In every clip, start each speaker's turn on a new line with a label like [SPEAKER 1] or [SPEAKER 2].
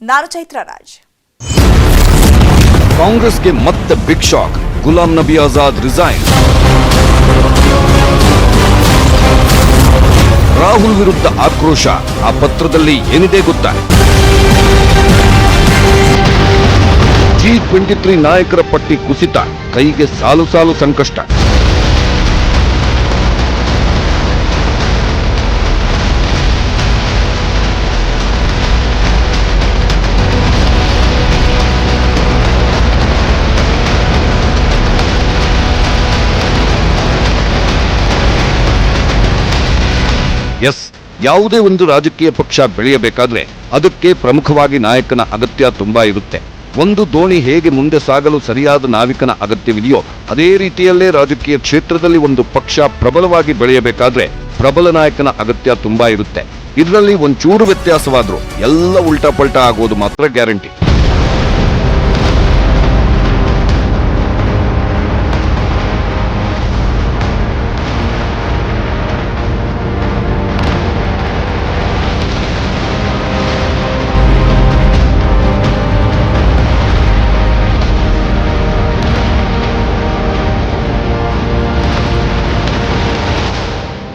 [SPEAKER 1] ನಾನು ಚೈತ್ರ ರಾಜ್.
[SPEAKER 2] ಕಾಂಗ್ರೆಸ್ಗೆ ಮತ್ತೆ big shock Ghulam Nabi Azad resign Rahul ವಿರುದ್ಧ ಆಕ್ರೋಶ. ಆ ಪತ್ರದಲ್ಲಿ ಏನಿದೆ ಗೊತ್ತಾ? ಜಿ ಟ್ವೆಂಟಿ ತ್ರೀ ನಾಯಕರ ಪಟ್ಟಿ ಕುಸಿತ. ಕೈಗೆ ಸಾಲು ಸಾಲು ಸಂಕಷ್ಟ. ಯಾವುದೇ ಒಂದು ರಾಜಕೀಯ ಪಕ್ಷ ಬೆಳೆಯಬೇಕಾದ್ರೆ ಅದಕ್ಕೆ ಪ್ರಮುಖವಾಗಿ ನಾಯಕನ ಅಗತ್ಯ ತುಂಬಾ ಇರುತ್ತೆ. ಒಂದು ದೋಣಿ ಹೇಗೆ ಮುಂದೆ ಸಾಗಲು ಸರಿಯಾದ ನಾವಿಕನ ಅಗತ್ಯವಿದೆಯೋ ಅದೇ ರೀತಿಯಲ್ಲೇ ರಾಜಕೀಯ ಕ್ಷೇತ್ರದಲ್ಲಿ ಒಂದು ಪಕ್ಷ ಪ್ರಬಲವಾಗಿ ಬೆಳೆಯಬೇಕಾದ್ರೆ ಪ್ರಬಲ ನಾಯಕನ ಅಗತ್ಯ ತುಂಬಾ ಇರುತ್ತೆ. ಇದರಲ್ಲಿ ಒಂಚೂರು ವ್ಯತ್ಯಾಸವಾದ್ರೂ ಎಲ್ಲ ಉಲ್ಟಾ ಪಲ್ಟಾ ಆಗೋದು ಮಾತ್ರ ಗ್ಯಾರಂಟಿ.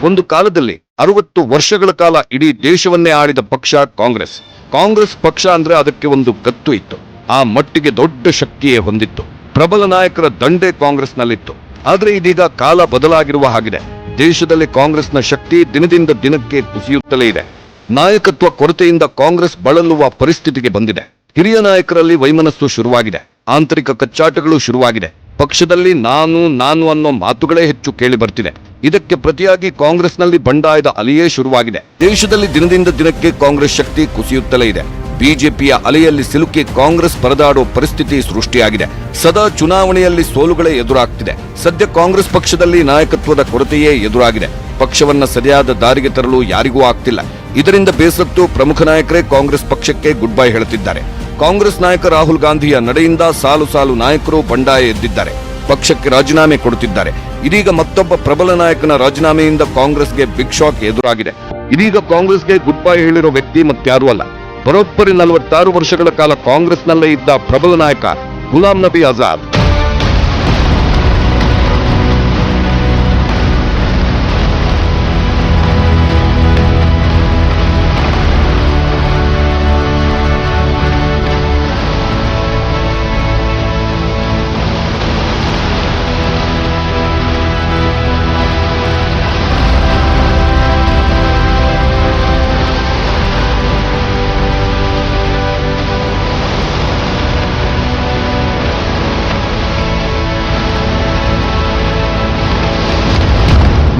[SPEAKER 2] ಒಂದು ಕಾಲದಲ್ಲಿ ಅರವತ್ತು ವರ್ಷಗಳ ಕಾಲ ಇಡೀ ದೇಶವನ್ನೇ ಆಳಿದ ಪಕ್ಷ ಕಾಂಗ್ರೆಸ್. ಕಾಂಗ್ರೆಸ್ ಪಕ್ಷ ಅಂದ್ರೆ ಅದಕ್ಕೆ ಒಂದು ಗತ್ತು ಇತ್ತು. ಆ ಮಟ್ಟಿಗೆ ದೊಡ್ಡ ಶಕ್ತಿಯೇ ಹೊಂದಿತ್ತು. ಪ್ರಬಲ ನಾಯಕರ ದಂಡೆ ಕಾಂಗ್ರೆಸ್ನಲ್ಲಿತ್ತು. ಆದ್ರೆ ಇದೀಗ ಕಾಲ ಬದಲಾಗಿರುವ ಹಾಗಿದೆ. ದೇಶದಲ್ಲಿ ಕಾಂಗ್ರೆಸ್ನ ಶಕ್ತಿ ದಿನದಿಂದ ದಿನಕ್ಕೆ ಕುಸಿಯುತ್ತಲೇ ಇದೆ. ನಾಯಕತ್ವ ಕೊರತೆಯಿಂದ ಕಾಂಗ್ರೆಸ್ ಬಳಲುವ ಪರಿಸ್ಥಿತಿಗೆ ಬಂದಿದೆ. ಹಿರಿಯ ನಾಯಕರಲ್ಲಿ ವೈಮನಸ್ಸು ಶುರುವಾಗಿದೆ. ಆಂತರಿಕ ಕಚ್ಚಾಟಗಳು ಶುರುವಾಗಿದೆ. ಪಕ್ಷದಲ್ಲಿ ನಾನು ನಾನು ಅನ್ನೋ ಮಾತುಗಳೇ ಹೆಚ್ಚು ಕೇಳಿ ಬರ್ತಿದೆ. ಇದಕ್ಕೆ ಪ್ರತಿಯಾಗಿ ಕಾಂಗ್ರೆಸ್ನಲ್ಲಿ ಬಂಡಾಯದ ಅಲೆಯೇ ಶುರುವಾಗಿದೆ. ದೇಶದಲ್ಲಿ ದಿನದಿಂದ ದಿನಕ್ಕೆ ಕಾಂಗ್ರೆಸ್ ಶಕ್ತಿ ಕುಸಿಯುತ್ತಲೇ ಇದೆ. ಬಿಜೆಪಿಯ ಅಲೆಯಲ್ಲಿ ಸಿಲುಕಿ ಕಾಂಗ್ರೆಸ್ ಪರದಾಡೋ ಪರಿಸ್ಥಿತಿ ಸೃಷ್ಟಿಯಾಗಿದೆ. ಸದಾ ಚುನಾವಣೆಯಲ್ಲಿ ಸೋಲುಗಳೇ ಎದುರಾಗ್ತಿದೆ. ಸದ್ಯ ಕಾಂಗ್ರೆಸ್ ಪಕ್ಷದಲ್ಲಿ ನಾಯಕತ್ವದ ಕೊರತೆಯೇ ಎದುರಾಗಿದೆ. ಪಕ್ಷವನ್ನ ಸರಿಯಾದ ದಾರಿಗೆ ತರಲು ಯಾರಿಗೂ ಆಗ್ತಿಲ್ಲ. ಇದರಿಂದ ಬೇಸತ್ತು ಪ್ರಮುಖ ನಾಯಕರೇ ಕಾಂಗ್ರೆಸ್ ಪಕ್ಷಕ್ಕೆ ಗುಡ್ ಬೈ ಹೇಳುತ್ತಿದ್ದಾರೆ ಕಾಂಗ್ರೆಸ್ ನಾಯಕ ರಾಹುಲ್ ಗಾಂಧಿಯ ನಡೆಯಿಂದ ಸಾಲು ಸಾಲು ನಾಯಕರು ಬಂಡಾಯ ಎದ್ದಿದ್ದಾರೆ. ಪಕ್ಷಕ್ಕೆ ರಾಜೀನಾಮೆ ಕೊಡುತ್ತಿದ್ದಾರೆ. ಇದೀಗ ಮತ್ತೊಬ್ಬ ಪ್ರಬಲ ನಾಯಕನ ರಾಜೀನಾಮೆಯಿಂದ ಕಾಂಗ್ರೆಸ್ಗೆ ಬಿಗ್ ಶಾಕ್ ಎದುರಾಗಿದೆ. ಇದೀಗ ಕಾಂಗ್ರೆಸ್ಗೆ ಗುಡ್ ಬೈ ಹೇಳಿರೋ ವ್ಯಕ್ತಿ ಮತ್ತಾರೂ ಅಲ್ಲ. ಬರೋಬ್ಬರಿ ನಲವತ್ತಾರು ವರ್ಷಗಳ ಕಾಲ ಕಾಂಗ್ರೆಸ್ನಲ್ಲೇ ಇದ್ದ ಪ್ರಬಲ ನಾಯಕ ಗುಲಾಂ ನಬಿ ಆಜಾದ್.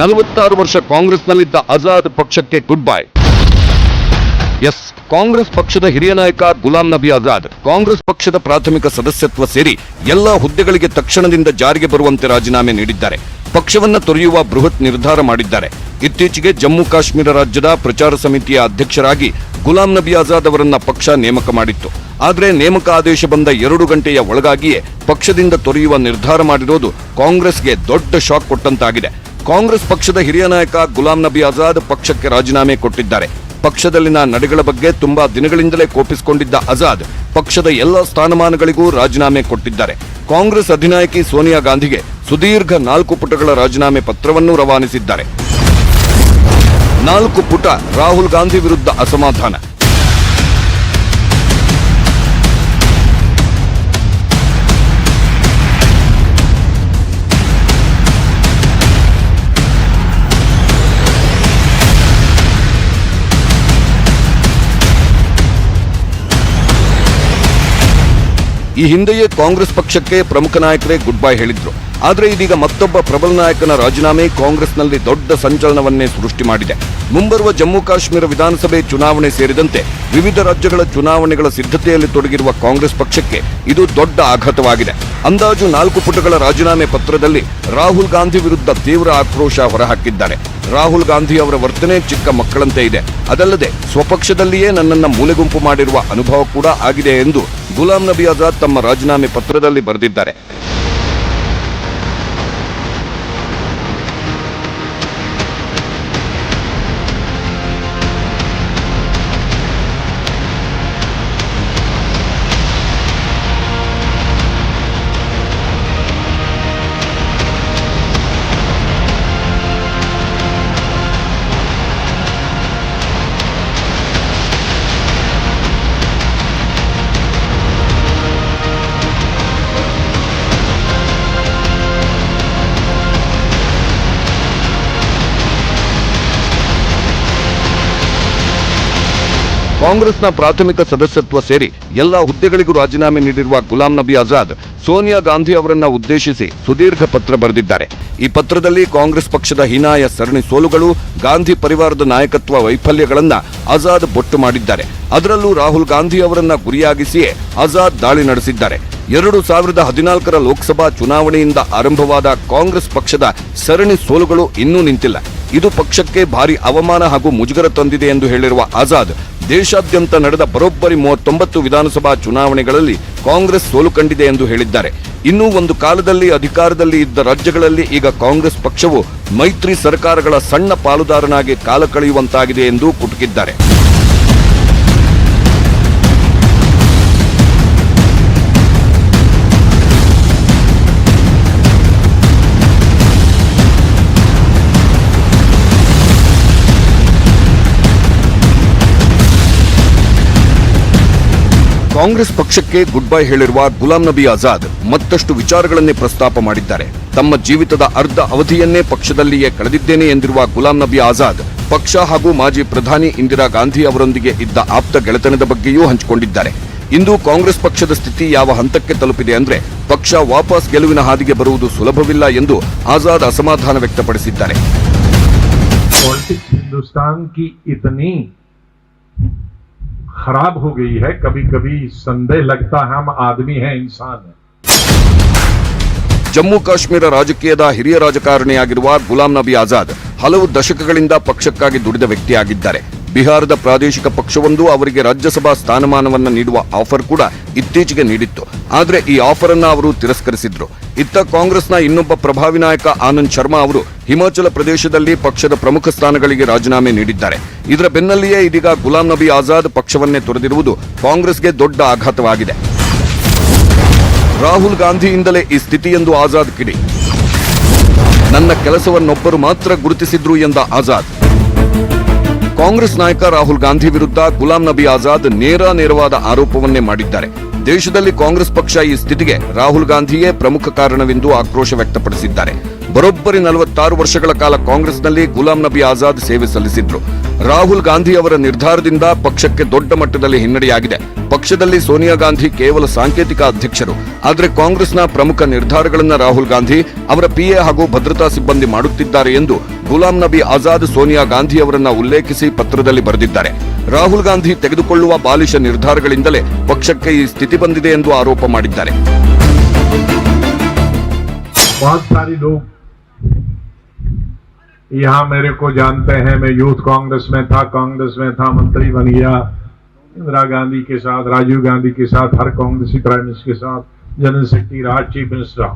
[SPEAKER 2] ನಲವತ್ತಾರು ವರ್ಷ ಕಾಂಗ್ರೆಸ್ನಲ್ಲಿದ್ದ ಆಜಾದ್ ಪಕ್ಷಕ್ಕೆ ಗುಡ್ ಬೈ ಎಸ್ ಕಾಂಗ್ರೆಸ್ ಪಕ್ಷದ ಹಿರಿಯ ನಾಯಕ ಗುಲಾಂ ನಬಿ ಆಜಾದ್, ಕಾಂಗ್ರೆಸ್ ಪಕ್ಷದ ಪ್ರಾಥಮಿಕ ಸದಸ್ಯತ್ವ ಸೇರಿ ಎಲ್ಲ ಹುದ್ದೆಗಳಿಗೆ ತಕ್ಷಣದಿಂದ ಜಾರಿಗೆ ಬರುವಂತೆ ರಾಜೀನಾಮೆ ನೀಡಿದ್ದಾರೆ. ಪಕ್ಷವನ್ನ ತೊರೆಯುವ ಬೃಹತ್ ನಿರ್ಧಾರ ಮಾಡಿದ್ದಾರೆ. ಇತ್ತೀಚೆಗೆ ಜಮ್ಮು ಕಾಶ್ಮೀರ ರಾಜ್ಯದ ಪ್ರಚಾರ ಸಮಿತಿಯ ಅಧ್ಯಕ್ಷರಾಗಿ ಗುಲಾಂ ನಬಿ ಆಜಾದ್ ಅವರನ್ನ ಪಕ್ಷ ನೇಮಕ ಮಾಡಿತ್ತು. ಆದರೆ ನೇಮಕ ಆದೇಶ ಬಂದ ಎರಡು ಗಂಟೆಯ ಒಳಗಾಗಿಯೇ ಪಕ್ಷದಿಂದ ತೊರೆಯುವ ನಿರ್ಧಾರ ಮಾಡಿರೋದು ಕಾಂಗ್ರೆಸ್ಗೆ ದೊಡ್ಡ ಶಾಕ್ ಕೊಟ್ಟಂತಾಗಿದೆ. ಕಾಂಗ್ರೆಸ್ ಪಕ್ಷದ ಹಿರಿಯ ನಾಯಕ ಗುಲಾಂ ನಬಿ ಆಜಾದ್ ಪಕ್ಷಕ್ಕೆ ರಾಜೀನಾಮೆ ಕೊಟ್ಟಿದ್ದಾರೆ. ಪಕ್ಷದಲ್ಲಿನ ನಡೆಗಳ ಬಗ್ಗೆ ತುಂಬಾ ದಿನಗಳಿಂದಲೇ ಕೋಪಿಸಿಕೊಂಡಿದ್ದ ಆಜಾದ್ ಪಕ್ಷದ ಎಲ್ಲ ಸ್ಥಾನಮಾನಗಳಿಗೂ ರಾಜೀನಾಮೆ ಕೊಟ್ಟಿದ್ದಾರೆ. ಕಾಂಗ್ರೆಸ್ ಅಧಿನಾಯಕಿ ಸೋನಿಯಾ ಗಾಂಧಿಗೆ ಸುದೀರ್ಘ ನಾಲ್ಕು ಪುಟಗಳ ರಾಜೀನಾಮೆ ಪತ್ರವನ್ನು ರವಾನಿಸಿದ್ದಾರೆ. ನಾಲ್ಕು ಪುಟ ರಾಹುಲ್ ಗಾಂಧಿ ವಿರುದ್ಧ ಅಸಮಾಧಾನ. ಈ ಹಿಂದೆಯೇ ಕಾಂಗ್ರೆಸ್ ಪಕ್ಷಕ್ಕೆ ಪ್ರಮುಖ ನಾಯಕರೇ ಗುಡ್ ಬೈ ಹೇಳಿದ್ರು. ಆದ್ರೆ ಇದೀಗ ಮತ್ತೊಬ್ಬ ಪ್ರಬಲ ನಾಯಕನ ರಾಜೀನಾಮೆ ಕಾಂಗ್ರೆಸ್ನಲ್ಲಿ ದೊಡ್ಡ ಸಂಚಲನವನ್ನೇ ಸೃಷ್ಟಿ ಮಾಡಿದೆ. ಮುಂಬರುವ ಜಮ್ಮು ಕಾಶ್ಮೀರ ವಿಧಾನಸಭೆ ಚುನಾವಣೆ ಸೇರಿದಂತೆ ವಿವಿಧ ರಾಜ್ಯಗಳ ಚುನಾವಣೆಗಳ ಸಿದ್ಧತೆಯಲ್ಲಿ ತೊಡಗಿರುವ ಕಾಂಗ್ರೆಸ್ ಪಕ್ಷಕ್ಕೆ ಇದು ದೊಡ್ಡ ಆಘಾತವಾಗಿದೆ. ಅಂದಾಜು ನಾಲ್ಕು ಪುಟಗಳ ರಾಜೀನಾಮೆ ಪತ್ರದಲ್ಲಿ ರಾಹುಲ್ ಗಾಂಧಿ ವಿರುದ್ಧ ತೀವ್ರ ಆಕ್ರೋಶ ಹೊರಹಾಕಿದ್ದಾರೆ. ರಾಹುಲ್ ಗಾಂಧಿ ಅವರ ವರ್ತನೆ ಚಿಕ್ಕ ಮಕ್ಕಳಂತೆ ಇದೆ. ಅದಲ್ಲದೆ ಸ್ವಪಕ್ಷದಲ್ಲಿಯೇ ನನ್ನನ್ನು ಮೂಲೆಗುಂಪು ಮಾಡಿರುವ ಅನುಭವ ಕೂಡ ಆಗಿದೆ ಎಂದು ಗುಲಾಂ ನಬಿ ಆಜಾದ್ ತಮ್ಮ ರಾಜೀನಾಮೆ ಪತ್ರದಲ್ಲಿ ಬರೆದಿದ್ದಾರೆ. ಕಾಂಗ್ರೆಸ್ನ ಪ್ರಾಥಮಿಕ ಸದಸ್ಯತ್ವ ಸೇರಿ ಎಲ್ಲ ಹುದ್ದೆಗಳಿಗೂ ರಾಜೀನಾಮೆ ನೀಡಿರುವ ಗುಲಾಂ ನಬಿ ಆಜಾದ್, ಸೋನಿಯಾ ಗಾಂಧಿ ಅವರನ್ನ ಉದ್ದೇಶಿಸಿ ಸುದೀರ್ಘ ಪತ್ರ ಬರೆದಿದ್ದಾರೆ. ಈ ಪತ್ರದಲ್ಲಿ ಕಾಂಗ್ರೆಸ್ ಪಕ್ಷದ ಹೀನಾಯ ಸರಣಿ ಸೋಲುಗಳು, ಗಾಂಧಿ ಪರಿವಾರದ ನಾಯಕತ್ವ ವೈಫಲ್ಯಗಳನ್ನ ಆಜಾದ್ ಬೊಟ್ಟು ಮಾಡಿದ್ದಾರೆ. ಅದರಲ್ಲೂ ರಾಹುಲ್ ಗಾಂಧಿ ಅವರನ್ನ ಗುರಿಯಾಗಿಸಿಯೇ ಆಜಾದ್ ದಾಳಿ ನಡೆಸಿದ್ದಾರೆ. ಎರಡು ಸಾವಿರದ ಹದಿನಾಲ್ಕರ ಲೋಕಸಭಾ ಚುನಾವಣೆಯಿಂದ ಆರಂಭವಾದ ಕಾಂಗ್ರೆಸ್ ಪಕ್ಷದ ಸರಣಿ ಸೋಲುಗಳು ಇನ್ನೂ ನಿಂತಿಲ್ಲ. ಇದು ಪಕ್ಷಕ್ಕೆ ಭಾರಿ ಅವಮಾನ ಹಾಗೂ ಮುಜುಗರ ತಂದಿದೆ ಎಂದು ಹೇಳಿರುವ ಆಜಾದ್ ದೇಶಾದ್ಯಂತ ನಡೆದ ಬರೋಬ್ಬರಿ ಮೂವತ್ತೊಂಬತ್ತು ವಿಧಾನಸಭಾ ಚುನಾವಣೆಗಳಲ್ಲಿ ಕಾಂಗ್ರೆಸ್ ಸೋಲು ಕಂಡಿದೆ ಎಂದು ಹೇಳಿದ್ದಾರೆ. ಇನ್ನೂ ಒಂದು ಕಾಲದಲ್ಲಿ ಅಧಿಕಾರದಲ್ಲಿ ಇದ್ದ ರಾಜ್ಯಗಳಲ್ಲಿ ಈಗ ಕಾಂಗ್ರೆಸ್ ಪಕ್ಷವು ಮೈತ್ರಿ ಸರ್ಕಾರಗಳ ಸಣ್ಣ ಪಾಲುದಾರನಾಗಿ ಕಾಲ ಕಳೆಯುವಂತಾಗಿದೆ ಎಂದು ಕುಟುಕಿದ್ದಾರೆ. ಕಾಂಗ್ರೆಸ್ ಪಕ್ಷಕ್ಕೆ ಗುಡ್ ಬೈ ಹೇಳಿರುವ ಗುಲಾಂ ನಬಿ ಆಜಾದ್ ಮತ್ತಷ್ಟು ವಿಚಾರಗಳನ್ನೇ ಪ್ರಸ್ತಾಪ ಮಾಡಿದ್ದಾರೆ. ತಮ್ಮ ಜೀವಿತದ ಅರ್ಧ ಅವಧಿಯನ್ನೇ ಪಕ್ಷದಲ್ಲಿಯೇ ಕಳೆದಿದ್ದೇನೆ ಎಂದಿರುವ ಗುಲಾಂ ನಬಿ ಆಜಾದ್, ಪಕ್ಷ ಹಾಗೂ ಮಾಜಿ ಪ್ರಧಾನಿ ಇಂದಿರಾ ಗಾಂಧಿ ಅವರೊಂದಿಗೆ ಇದ್ದ ಆಪ್ತ ಗೆಳೆತನದ ಬಗ್ಗೆಯೂ ಹಂಚಿಕೊಂಡಿದ್ದಾರೆ. ಇಂದು ಕಾಂಗ್ರೆಸ್ ಪಕ್ಷದ ಸ್ಥಿತಿ ಯಾವ ಹಂತಕ್ಕೆ ತಲುಪಿದೆ ಅಂದ್ರೆ ಪಕ್ಷ ವಾಪಸ್ ಗೆಲುವಿನ ಹಾದಿಗೆ ಬರುವುದು ಸುಲಭವಿಲ್ಲ ಎಂದು ಆಜಾದ್ ಅಸಮಾಧಾನ ವ್ಯಕ್ತಪಡಿಸಿದ್ದಾರೆ.
[SPEAKER 1] खराब हो गई है कभी कभी संदेह लगता है हम आदमी हैं इंसान हैं
[SPEAKER 2] ಜಮ್ಮು ಕಾಶ್ಮೀರ ರಾಜಕೀಯದ ಹಿರಿಯ ರಾಜಕಾರಣಿಯಾಗಿರುವ ಗುಲಾಂ ನಬಿ ಆಜಾದ್ ಹಲವು ದಶಕಗಳಿಂದ ಪಕ್ಷಕ್ಕಾಗಿ ದುಡಿದ ವ್ಯಕ್ತಿಯಾಗಿದ್ದಾರೆ ಬಿಹಾರದ ಪ್ರಾದೇಶಿಕ ಪಕ್ಷವೊಂದು ಅವರಿಗೆ ರಾಜ್ಯಸಭಾ ಸ್ಥಾನಮಾನವನ್ನು ನೀಡುವ ಆಫರ್ ಕೂಡ ಇತ್ತೀಚೆಗೆ ನೀಡಿತ್ತು. ಆದರೆ ಈ ಆಫರ್ ಅನ್ನು ಅವರು ತಿರಸ್ಕರಿಸಿದ್ರು. ಇತ್ತ ಕಾಂಗ್ರೆಸ್ನ ಇನ್ನೊಬ್ಬ ಪ್ರಭಾವಿ ನಾಯಕ ಆನಂದ್ ಶರ್ಮಾ ಅವರು ಹಿಮಾಚಲ ಪ್ರದೇಶದಲ್ಲಿ ಪಕ್ಷದ ಪ್ರಮುಖ ಸ್ಥಾನಗಳಿಗೆ ರಾಜೀನಾಮೆ ನೀಡಿದ್ದಾರೆ. ಇದರ ಬೆನ್ನಲ್ಲಿಯೇ ಇದೀಗ ಗುಲಾಂ ನಬಿ ಆಜಾದ್ ಪಕ್ಷವನ್ನೇ ತೊರೆದಿರುವುದು ಕಾಂಗ್ರೆಸ್ಗೆ ದೊಡ್ಡ ಆಘಾತವಾಗಿದೆ. ರಾಹುಲ್ ಗಾಂಧಿಯಿಂದಲೇ ಈ ಸ್ಥಿತಿ ಎಂದು ಆಜಾದ್ ಕಿಡಿ. ನನ್ನ ಕೆಲಸವನ್ನೊಬ್ಬರು ಮಾತ್ರ ಗುರುತಿಸಿದ್ರು ಎಂದ ಆಜಾದ್. ಕಾಂಗ್ರೆಸ್ ನಾಯಕ ರಾಹುಲ್ ಗಾಂಧಿ ವಿರುದ್ಧ ಗುಲಾಂ ನಬಿ ಆಜಾದ್ ನೇರ ನೇರವಾದ ಆರೋಪವನ್ನೇ ಮಾಡಿದ್ದಾರೆ. ದೇಶದಲ್ಲಿ ಕಾಂಗ್ರೆಸ್ ಪಕ್ಷ ಈ ಸ್ಥಿತಿಗೆ ರಾಹುಲ್ ಗಾಂಧಿಯೇ ಪ್ರಮುಖ ಕಾರಣವೆಂದು ಆಕ್ರೋಶ ವ್ಯಕ್ತಪಡಿಸಿದ್ದಾರೆ. ಬರೋಬ್ಬರಿ ನಲವತ್ತಾರು ವರ್ಷಗಳ ಕಾಲ ಕಾಂಗ್ರೆಸ್ನಲ್ಲಿ ಗುಲಾಂ ನಬಿ ಆಜಾದ್ ಸೇವೆ ಸಲ್ಲಿಸಿದ್ರು. ರಾಹುಲ್ ಗಾಂಧಿ ಅವರ ನಿರ್ಧಾರದಿಂದ ಪಕ್ಷಕ್ಕೆ ದೊಡ್ಡ ಮಟ್ಟದಲ್ಲಿ ಹಿನ್ನಡೆಯಾಗಿದೆ. ಪಕ್ಷದಲ್ಲಿ ಸೋನಿಯಾ ಗಾಂಧಿ ಕೇವಲ ಸಾಂಕೇತಿಕ ಅಧ್ಯಕ್ಷರು. ಆದರೆ ಕಾಂಗ್ರೆಸ್ನ ಪ್ರಮುಖ ನಿರ್ಧಾರಗಳನ್ನು ರಾಹುಲ್ ಗಾಂಧಿ, ಅವರ ಪಿಎ ಹಾಗೂ ಭದ್ರತಾ ಸಿಬ್ಬಂದಿ ಮಾಡುತ್ತಿದ್ದಾರೆ ಎಂದು ಗುಲಾಂ ನಬಿ ಆಜಾದ್ ಸೋನಿಯಾ ಗಾಂಧಿ ಅವರನ್ನ ಉಲ್ಲೇಖಿಸಿ ಪತ್ರದಲ್ಲಿ ಬರೆದಿದ್ದಾರೆ. ರಾಹುಲ್ ಗಾಂಧಿ ತೆಗೆದುಕೊಳ್ಳುವ ಬಾಲಿಶ ನಿರ್ಧಾರಗಳಿಂದಲೇ ಪಕ್ಷಕ್ಕೆ ಈ ಸ್ಥಿತಿ ಬಂದಿದೆ ಎಂದು ಆರೋಪ ಮಾಡಿದ್ದಾರೆ
[SPEAKER 1] बहुत सारे लोग यहाँ मेरे को जानते हैं मैं यूथ कांग्रेस में था कांग्रेस में था मंत्री बन गया इंदिरा गांधी के साथ राजीव गांधी के साथ हर कांग्रेसी प्राइम मिनिस्टर के साथ जनरल सेक्रेटरी रहा चीफ मिनिस्टर रहा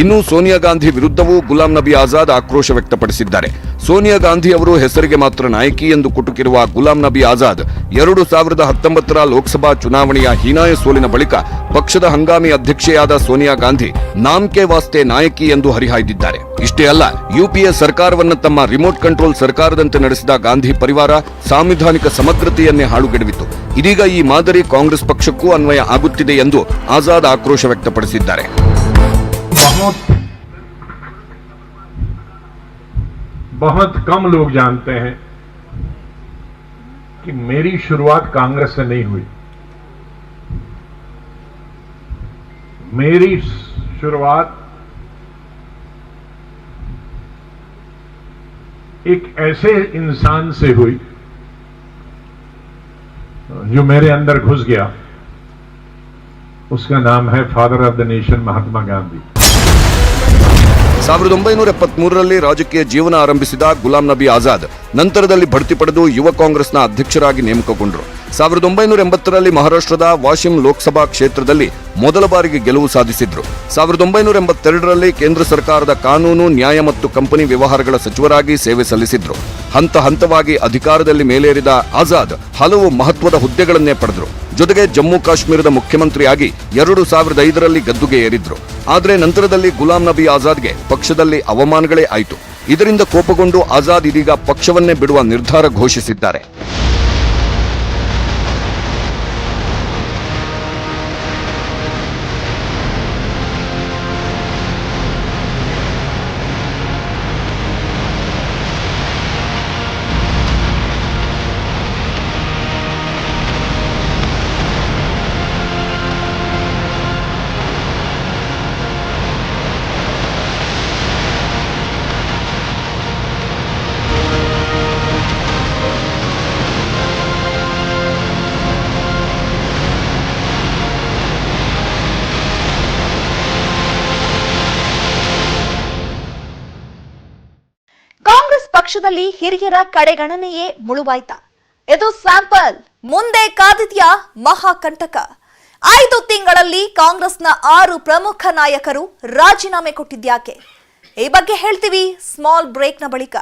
[SPEAKER 2] ಇನ್ನು ಸೋನಿಯಾ ಗಾಂಧಿ ವಿರುದ್ಧವೂ ಗುಲಾಂ ನಬಿ ಆಜಾದ್ ಆಕ್ರೋಶ ವ್ಯಕ್ತಪಡಿಸಿದ್ದಾರೆ. ಸೋನಿಯಾ ಗಾಂಧಿ ಅವರು ಹೆಸರಿಗೆ ಮಾತ್ರ ನಾಯಕಿ ಎಂದು ಕುಟುಕಿರುವ ಗುಲಾಂ ನಬಿ ಆಜಾದ್ ಎರಡು ಸಾವಿರದ ಹತ್ತೊಂಬತ್ತರ ಲೋಕಸಭಾ ಚುನಾವಣೆಯ ಹೀನಾಯ ಸೋಲಿನ ಬಳಿಕ ಪಕ್ಷದ ಹಂಗಾಮಿ ಅಧ್ಯಕ್ಷೆಯಾದ ಸೋನಿಯಾ ಗಾಂಧಿ ನಾಮ್ಕೆ ವಾಸ್ತೆ ನಾಯಕಿ ಎಂದು ಹರಿಹಾಯ್ದಿದ್ದಾರೆ. ಇಷ್ಟೇ ಅಲ್ಲ, ಯುಪಿಎ ಸರ್ಕಾರವನ್ನು ತಮ್ಮ ರಿಮೋಟ್ ಕಂಟ್ರೋಲ್ ಸರ್ಕಾರದಂತೆ ನಡೆಸಿದ ಗಾಂಧಿ ಪರಿವಾರ ಸಾಂವಿಧಾನಿಕ ಸಮಗ್ರತೆಯನ್ನೇ ಹಾಳುಗೆಡವಿತು ಇದೀಗ ಈ ಮಾದರಿ ಕಾಂಗ್ರೆಸ್ ಪಕ್ಷಕ್ಕೂ ಅನ್ವಯ ಆಗುತ್ತಿದೆ ಎಂದು ಆಜಾದ್ ಆಕ್ರೋಶ ವ್ಯಕ್ತಪಡಿಸಿದ್ದಾರೆ.
[SPEAKER 1] बहुत बहुत कम लोग जानते हैं कि मेरी शुरुआत कांग्रेस से नहीं हुई। मेरी शुरुआत एक ऐसे इंसान से हुई जो मेरे अंदर घुस गया। उसका नाम है father of the nation Mahatma Gandhi.
[SPEAKER 2] ಸಾವಿರದ ಒಂಬೈನೂರ ಎಪ್ಪತ್ಮೂರರಲ್ಲಿ ರಾಜಕೀಯ ಜೀವನ ಆರಂಭಿಸಿದ ಗುಲಾಂ ನಬಿ ಆಜಾದ್. ನಂತರದಲ್ಲಿ ಬಡ್ತಿ ಪಡೆದು ಯುವ ಕಾಂಗ್ರೆಸ್ನ ಅಧ್ಯಕ್ಷರಾಗಿ ನೇಮಕಗೊಂಡರು. ಸಾವಿರದ ಒಂಬೈನೂರ ಎಂಬತ್ತರಲ್ಲಿ ಮಹಾರಾಷ್ಟ್ರದ ವಾಶಿಂ ಲೋಕಸಭಾ ಕ್ಷೇತ್ರದಲ್ಲಿ ಮೊದಲ ಬಾರಿಗೆ ಗೆಲುವು ಸಾಧಿಸಿದ್ರು. ಸಾವಿರದ ಒಂಬೈನೂರ ಎಂಬತ್ತೆರಡರಲ್ಲಿ ಕೇಂದ್ರ ಸರ್ಕಾರದ ಕಾನೂನು, ನ್ಯಾಯ ಮತ್ತು ಕಂಪನಿ ವ್ಯವಹಾರಗಳ ಸಚಿವರಾಗಿ ಸೇವೆ ಸಲ್ಲಿಸಿದ್ರು. ಹಂತ ಹಂತವಾಗಿ ಅಧಿಕಾರದಲ್ಲಿ ಮೇಲೇರಿದ ಆಜಾದ್ ಹಲವು ಮಹತ್ವದ ಹುದ್ದೆಗಳನ್ನೇ ಪಡೆದರು. ಜೊತೆಗೆ ಜಮ್ಮು ಕಾಶ್ಮೀರದ ಮುಖ್ಯಮಂತ್ರಿಯಾಗಿ ಎರಡು ಸಾವಿರದ ಐದರಲ್ಲಿ ಗದ್ದುಗೆ ಏರಿದ್ರು ಆದರೆ ನಂತರದಲ್ಲಿ ಗುಲಾಂ ನಬಿ ಆಜಾದ್ಗೆ ಪಕ್ಷದಲ್ಲಿ ಅವಮಾನಗಳೇ ಆಯಿತು. ಇದರಿಂದ ಕೋಪಗೊಂಡು ಆಜಾದ್ ಇದೀಗ ಪಕ್ಷವನ್ನೇ ಬಿಡುವ ನಿರ್ಧಾರ ಘೋಷಿಸಿದ್ದಾರೆ.
[SPEAKER 3] ಪಕ್ಷದಲ್ಲಿ ಹಿರಿಯರ ಕಡೆಗಣನೆಯೇ ಮುಳುವಾಯ್ತ. ಇದು ಸ್ಯಾಂಪಲ್. ಮುಂದೆ ಕಾದಿದ್ಯಾ ಮಹಾಕಂಟಕ. ಐದು ತಿಂಗಳಲ್ಲಿ ಕಾಂಗ್ರೆಸ್ನ ಆರು ಪ್ರಮುಖ ನಾಯಕರು ರಾಜೀನಾಮೆ ಕೊಟ್ಟಿದ್ಯಾಕೆ? ಈ ಬಗ್ಗೆ ಹೇಳ್ತೀವಿ ಸ್ಮಾಲ್ ಬ್ರೇಕ್ನ ಬಳಿಕ.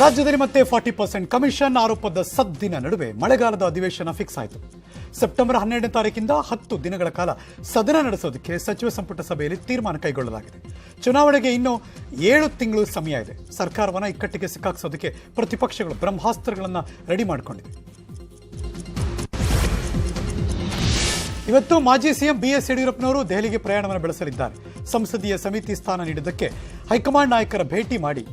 [SPEAKER 4] ರಾಜ್ಯದಲ್ಲಿ ಮತ್ತೆ ಫಾರ್ಟಿ ಪರ್ಸೆಂಟ್ ಕಮಿಷನ್ ಆರೋಪದ ಸದ್ದಿನ ನಡುವೆ ಮಳೆಗಾಲದ ಅಧಿವೇಶನ ಫಿಕ್ಸ್ ಆಯಿತು. ಸೆಪ್ಟೆಂಬರ್ ಹನ್ನೆರಡನೇ ತಾರೀಕಿಂದ ಹತ್ತು ದಿನಗಳ ಕಾಲ ಸದನ ನಡೆಸೋದಕ್ಕೆ ಸಚಿವ ಸಂಪುಟ ಸಭೆಯಲ್ಲಿ ತೀರ್ಮಾನ ಕೈಗೊಳ್ಳಲಾಗಿದೆ. ಚುನಾವಣೆಗೆ ಇನ್ನೂ ಏಳು ತಿಂಗಳು ಸಮಯ ಇದೆ. ಸರ್ಕಾರವನ್ನು ಇಕ್ಕಟ್ಟಿಗೆ ಸಿಕ್ಕಾಕ್ಸೋದಕ್ಕೆ ಪ್ರತಿಪಕ್ಷಗಳು ಬ್ರಹ್ಮಾಸ್ತ್ರಗಳನ್ನು ರೆಡಿ ಮಾಡಿಕೊಂಡಿವೆ ಇವತ್ತು ಮಾಜಿ ಸಿಎಂ ಬಿಎಸ್ ಯಡಿಯೂರಪ್ಪನವರು ದೆಹಲಿಗೆ ಪ್ರಯಾಣವನ್ನು ಬೆಳೆಸಲಿದ್ದಾರೆ. ಸಂಸದೀಯ ಸಮಿತಿ ಸ್ಥಾನ ನೀಡಿದ್ದಕ್ಕೆ ಹೈಕಮಾಂಡ್ ನಾಯಕರ ಭೇಟಿ ಮಾಡಿ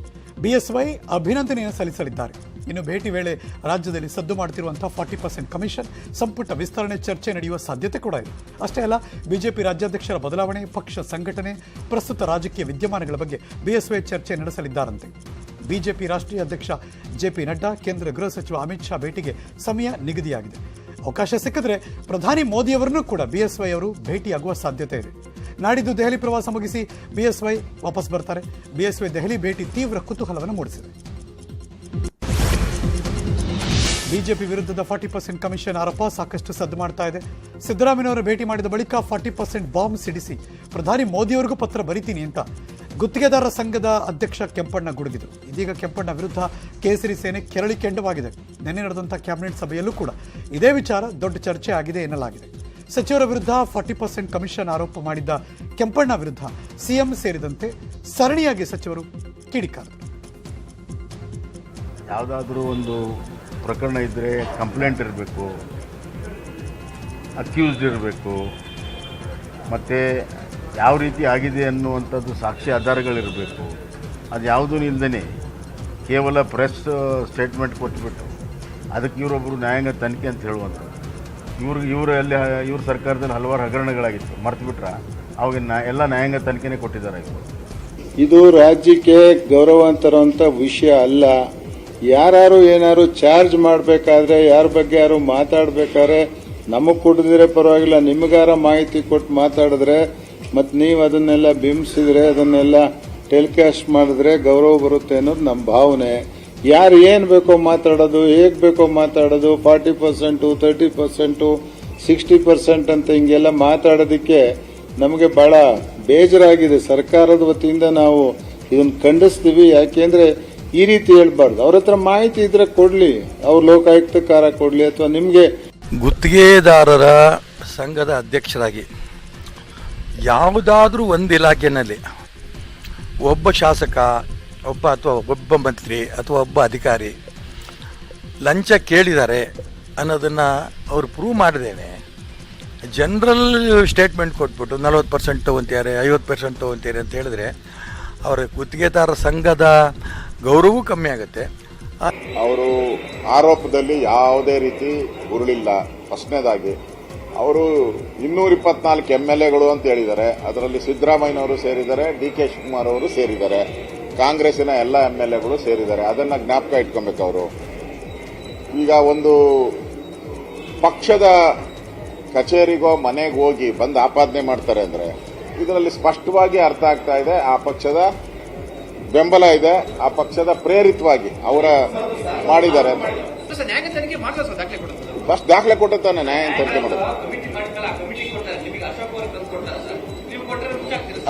[SPEAKER 4] ಬಿಎಸ್ವೈ ಅಭಿನಂದನೆಯನ್ನು ಸಲ್ಲಿಸಲಿದ್ದಾರೆ. ಇನ್ನು ಭೇಟಿ ವೇಳೆ ರಾಜ್ಯದಲ್ಲಿ ಸದ್ದು ಮಾಡುತ್ತಿರುವಂತಹ ಫಾರ್ಟಿ ಪರ್ಸೆಂಟ್ ಕಮಿಷನ್ ಸಂಪುಟ ವಿಸ್ತರಣೆ ಚರ್ಚೆ ನಡೆಯುವ ಸಾಧ್ಯತೆ ಕೂಡ ಇದೆ. ಅಷ್ಟೇ ಅಲ್ಲ, ಬಿಜೆಪಿ ರಾಜ್ಯಾಧ್ಯಕ್ಷರ ಬದಲಾವಣೆ, ಪಕ್ಷ ಸಂಘಟನೆ, ಪ್ರಸ್ತುತ ರಾಜಕೀಯ ವಿದ್ಯಮಾನಗಳ ಬಗ್ಗೆ ಬಿಎಸ್ವೈ ಚರ್ಚೆ ನಡೆಸಲಿದ್ದಾರಂತೆ. ಬಿಜೆಪಿ ರಾಷ್ಟ್ರೀಯ ಅಧ್ಯಕ್ಷ ಜೆ ಪಿ ನಡ್ಡಾ, ಕೇಂದ್ರ ಗೃಹ ಸಚಿವ ಅಮಿತ್ ಶಾ ಭೇಟಿಗೆ ಸಮಯ ನಿಗದಿಯಾಗಿದೆ. ಅವಕಾಶ ಸಿಕ್ಕಿದ್ರೆ ಪ್ರಧಾನಿ ಮೋದಿಯವರನ್ನು ಕೂಡ ಬಿಎಸ್ವೈ ಅವರು ಭೇಟಿಯಾಗುವ ಸಾಧ್ಯತೆ ಇದೆ. ನಾಡಿದ್ದು ದೆಹಲಿ ಪ್ರವಾಸ ಮುಗಿಸಿ ಬಿಎಸ್ವೈ ವಾಪಸ್ ಬರ್ತಾರೆ. ಬಿಎಸ್ವೈ ದೆಹಲಿ ಭೇಟಿ ತೀವ್ರ ಕುತೂಹಲವನ್ನು ಮೂಡಿಸಿದೆ. ಬಿಜೆಪಿ ವಿರುದ್ಧದ ಫಾರ್ಟಿ ಪರ್ಸೆಂಟ್ ಕಮಿಷನ್ ಆರೋಪ ಸಾಕಷ್ಟು ಸದ್ದು ಮಾಡ್ತಾ ಇದೆ. ಸಿದ್ದರಾಮಯ್ಯನವರ ಭೇಟಿ ಮಾಡಿದ ಬಳಿಕ ಫಾರ್ಟಿ ಪರ್ಸೆಂಟ್ ಬಾಂಬ್ ಸಿಡಿಸಿ, ಪ್ರಧಾನಿ ಮೋದಿಯವರಿಗೂ ಪತ್ರ ಬರಿತೀನಿ ಅಂತ ಗುತ್ತಿಗೆದಾರರ ಸಂಘದ ಅಧ್ಯಕ್ಷ ಕೆಂಪಣ್ಣ ಗುಡುಗಿದರು. ಇದೀಗ ಕೆಂಪಣ್ಣ ವಿರುದ್ಧ ಕೇಸರಿ ಸೇನೆ ಕೆರಳಿ ಕೆಂಡವಾಗಿದೆ. ನಿನ್ನೆ ನಡೆದಂಥ ಕ್ಯಾಬಿನೆಟ್ ಸಭೆಯಲ್ಲೂ ಕೂಡ ಇದೇ ವಿಚಾರ ದೊಡ್ಡ ಚರ್ಚೆ ಆಗಿದೆ ಎನ್ನಲಾಗಿದೆ. ಸಚಿವರ ವಿರುದ್ಧ ಫಾರ್ಟಿ ಪರ್ಸೆಂಟ್ ಕಮಿಷನ್ ಆರೋಪ ಮಾಡಿದ್ದ ಕೆಂಪಣ್ಣ ವಿರುದ್ಧ ಸಿಎಂ ಸೇರಿದಂತೆ ಸರಣಿಯಾಗಿ ಸಚಿವರು ಕಿಡಿಕಾರರು
[SPEAKER 5] ಯಾವುದಾದ್ರೂ ಒಂದು ಪ್ರಕರಣ ಇದ್ದರೆ ಕಂಪ್ಲೇಂಟ್ ಇರಬೇಕು, ಅಕ್ಯೂಸ್ಡ್ ಇರಬೇಕು, ಮತ್ತು ಯಾವ ರೀತಿ ಆಗಿದೆ ಅನ್ನುವಂಥದ್ದು ಸಾಕ್ಷಿ ಆಧಾರಗಳಿರಬೇಕು. ಅದು ಯಾವುದೂ ಇಲ್ಲದೇ ಕೇವಲ ಪ್ರೆಸ್ ಸ್ಟೇಟ್ಮೆಂಟ್ ಕೊಟ್ಬಿಟ್ಟು ಅದಕ್ಕೆ ಇವರೊಬ್ಬರು ನ್ಯಾಯಾಂಗ ತನಿಖೆ ಅಂತ ಹೇಳುವಂಥದ್ದು. ಇವ್ರು ಇವರು ಅಲ್ಲಿ, ಇವ್ರ ಸರ್ಕಾರದಲ್ಲಿ ಹಲವಾರು ಹಗರಣಗಳಾಗಿತ್ತು ಮರ್ತು ಬಿಟ್ರೆ ಅವಾಗ ಎಲ್ಲ ನ್ಯಾಯಾಂಗ ತನಿಖೆನೇ ಕೊಟ್ಟಿದ್ದಾರೆ ಇವರು.
[SPEAKER 6] ಇದು ರಾಜ್ಯಕ್ಕೆ ಗೌರವ ತರುವಂತ ವಿಷಯ ಅಲ್ಲ. ಯಾರು ಏನಾರು ಚಾರ್ಜ್ ಮಾಡಬೇಕಾದ್ರೆ, ಯಾರ ಬಗ್ಗೆ ಯಾರು ಮಾತಾಡಬೇಕಾದ್ರೆ, ನಮಗೆ ಕೊಡದಿದ್ರೆ ಪರವಾಗಿಲ್ಲ, ನಿಮಗಾರ ಮಾಹಿತಿ ಕೊಟ್ಟು ಮಾತಾಡಿದ್ರೆ ಮತ್ತು ನೀವು ಅದನ್ನೆಲ್ಲ ಬಿಂಬಿಸಿದ್ರೆ, ಅದನ್ನೆಲ್ಲ ಟೆಲಿಕಾಸ್ಟ್ ಮಾಡಿದ್ರೆ ಗೌರವ ಬರುತ್ತೆ ಅನ್ನೋದು ನಮ್ಮ ಭಾವನೆ. ಯಾರು ಏನ್ ಬೇಕೋ ಮಾತಾಡೋದು, ಹೇಗ್ ಬೇಕೋ ಮಾತಾಡೋದು, forty percent thirty percent, sixty percent ಅಂತ ಹಿಂಗೆಲ್ಲ ಮಾತಾಡೋದಕ್ಕೆ ನಮಗೆ ಬಹಳ ಬೇಜಾರಾಗಿದೆ. ಸರ್ಕಾರದ ವತಿಯಿಂದ ನಾವು ಇದನ್ನ ಖಂಡಿಸ್ತೀವಿ. ಯಾಕೆಂದ್ರೆ ಈ ರೀತಿ ಹೇಳ್ಬಾರ್ದು. ಅವ್ರ ಹತ್ರ ಮಾಹಿತಿ ಇದ್ರೆ ಕೊಡ್ಲಿ. ಅವ್ರ ಲೋಕಾಯುಕ್ತಕಾರ ಕೊಡ್ಲಿ ಅಥವಾ ನಿಮಗೆ
[SPEAKER 7] ಗುತ್ತಿಗೆದಾರರ ಸಂಘದ ಅಧ್ಯಕ್ಷರಾಗಿ ಯಾವುದಾದ್ರೂ ಒಂದು ಇಲಾಖೆಯಲ್ಲಿ ಒಬ್ಬ ಶಾಸಕ ಒಬ್ಬ ಅಥವಾ ಒಬ್ಬ ಮಂತ್ರಿ ಅಥವಾ ಒಬ್ಬ ಅಧಿಕಾರಿ ಲಂಚ ಕೇಳಿದ್ದಾರೆ ಅನ್ನೋದನ್ನು ಅವರು ಪ್ರೂವ್ ಮಾಡಿದ್ದೇನೆ. ಜನರಲ್ ಸ್ಟೇಟ್ಮೆಂಟ್ ಕೊಟ್ಬಿಟ್ಟು ನಲ್ವತ್ತು ಪರ್ಸೆಂಟ್ ತೊಗೊಂತಾರೆ ಐವತ್ತು ಪರ್ಸೆಂಟ್ ತೊಗೊಂತಾರೆ ಅಂತ ಹೇಳಿದ್ರೆ ಅವರ ಗುತ್ತಿಗೆದಾರರ ಸಂಘದ ಗೌರವವೂ ಕಮ್ಮಿ ಆಗುತ್ತೆ.
[SPEAKER 8] ಅವರು ಆರೋಪದಲ್ಲಿ ಯಾವುದೇ ರೀತಿ ಉರುಳಿಲ್ಲ. ಫಸ್ಟ್ನೇದಾಗಿ ಅವರು ಇನ್ನೂರ ಇಪ್ಪತ್ನಾಲ್ಕು ಎಂ ಎಲ್ ಎಗಳು ಅಂತ ಹೇಳಿದ್ದಾರೆ. ಅದರಲ್ಲಿ ಸಿದ್ದರಾಮಯ್ಯನವರು ಸೇರಿದ್ದಾರೆ, ಡಿ ಕೆ ಶಿವಕುಮಾರ್ ಅವರು ಸೇರಿದ್ದಾರೆ. ಕಾಂಗ್ರೆಸ್ಸಿನ ಎಲ್ಲ ಎಂ ಎಲ್ ಎಗಳು ಸೇರಿದ್ದಾರೆ. ಅದನ್ನ ಜ್ಞಾಪಕ ಇಟ್ಕೊಬೇಕು ಅವರು ಈಗ ಒಂದು ಪಕ್ಷದ ಕಚೇರಿಗೋ ಮನೆಗೆ ಹೋಗಿ ಬಂದು ಆಪಾದನೆ ಮಾಡ್ತಾರೆ ಅಂದ್ರೆ ಇದರಲ್ಲಿ ಸ್ಪಷ್ಟವಾಗಿ ಅರ್ಥ ಆಗ್ತಾ ಇದೆ ಆ ಪಕ್ಷದ ಬೆಂಬಲ ಇದೆ ಆ ಪಕ್ಷದ ಪ್ರೇರಿತವಾಗಿ ಅವರ ಮಾಡಿದ್ದಾರೆ. ಅಂತ ಫಸ್ಟ್ ದಾಖಲೆ ಕೊಟ್ಟಿರ್ತಾನೆ ನ್ಯಾಯ ತನಿಖೆ ಮಾಡೋದು.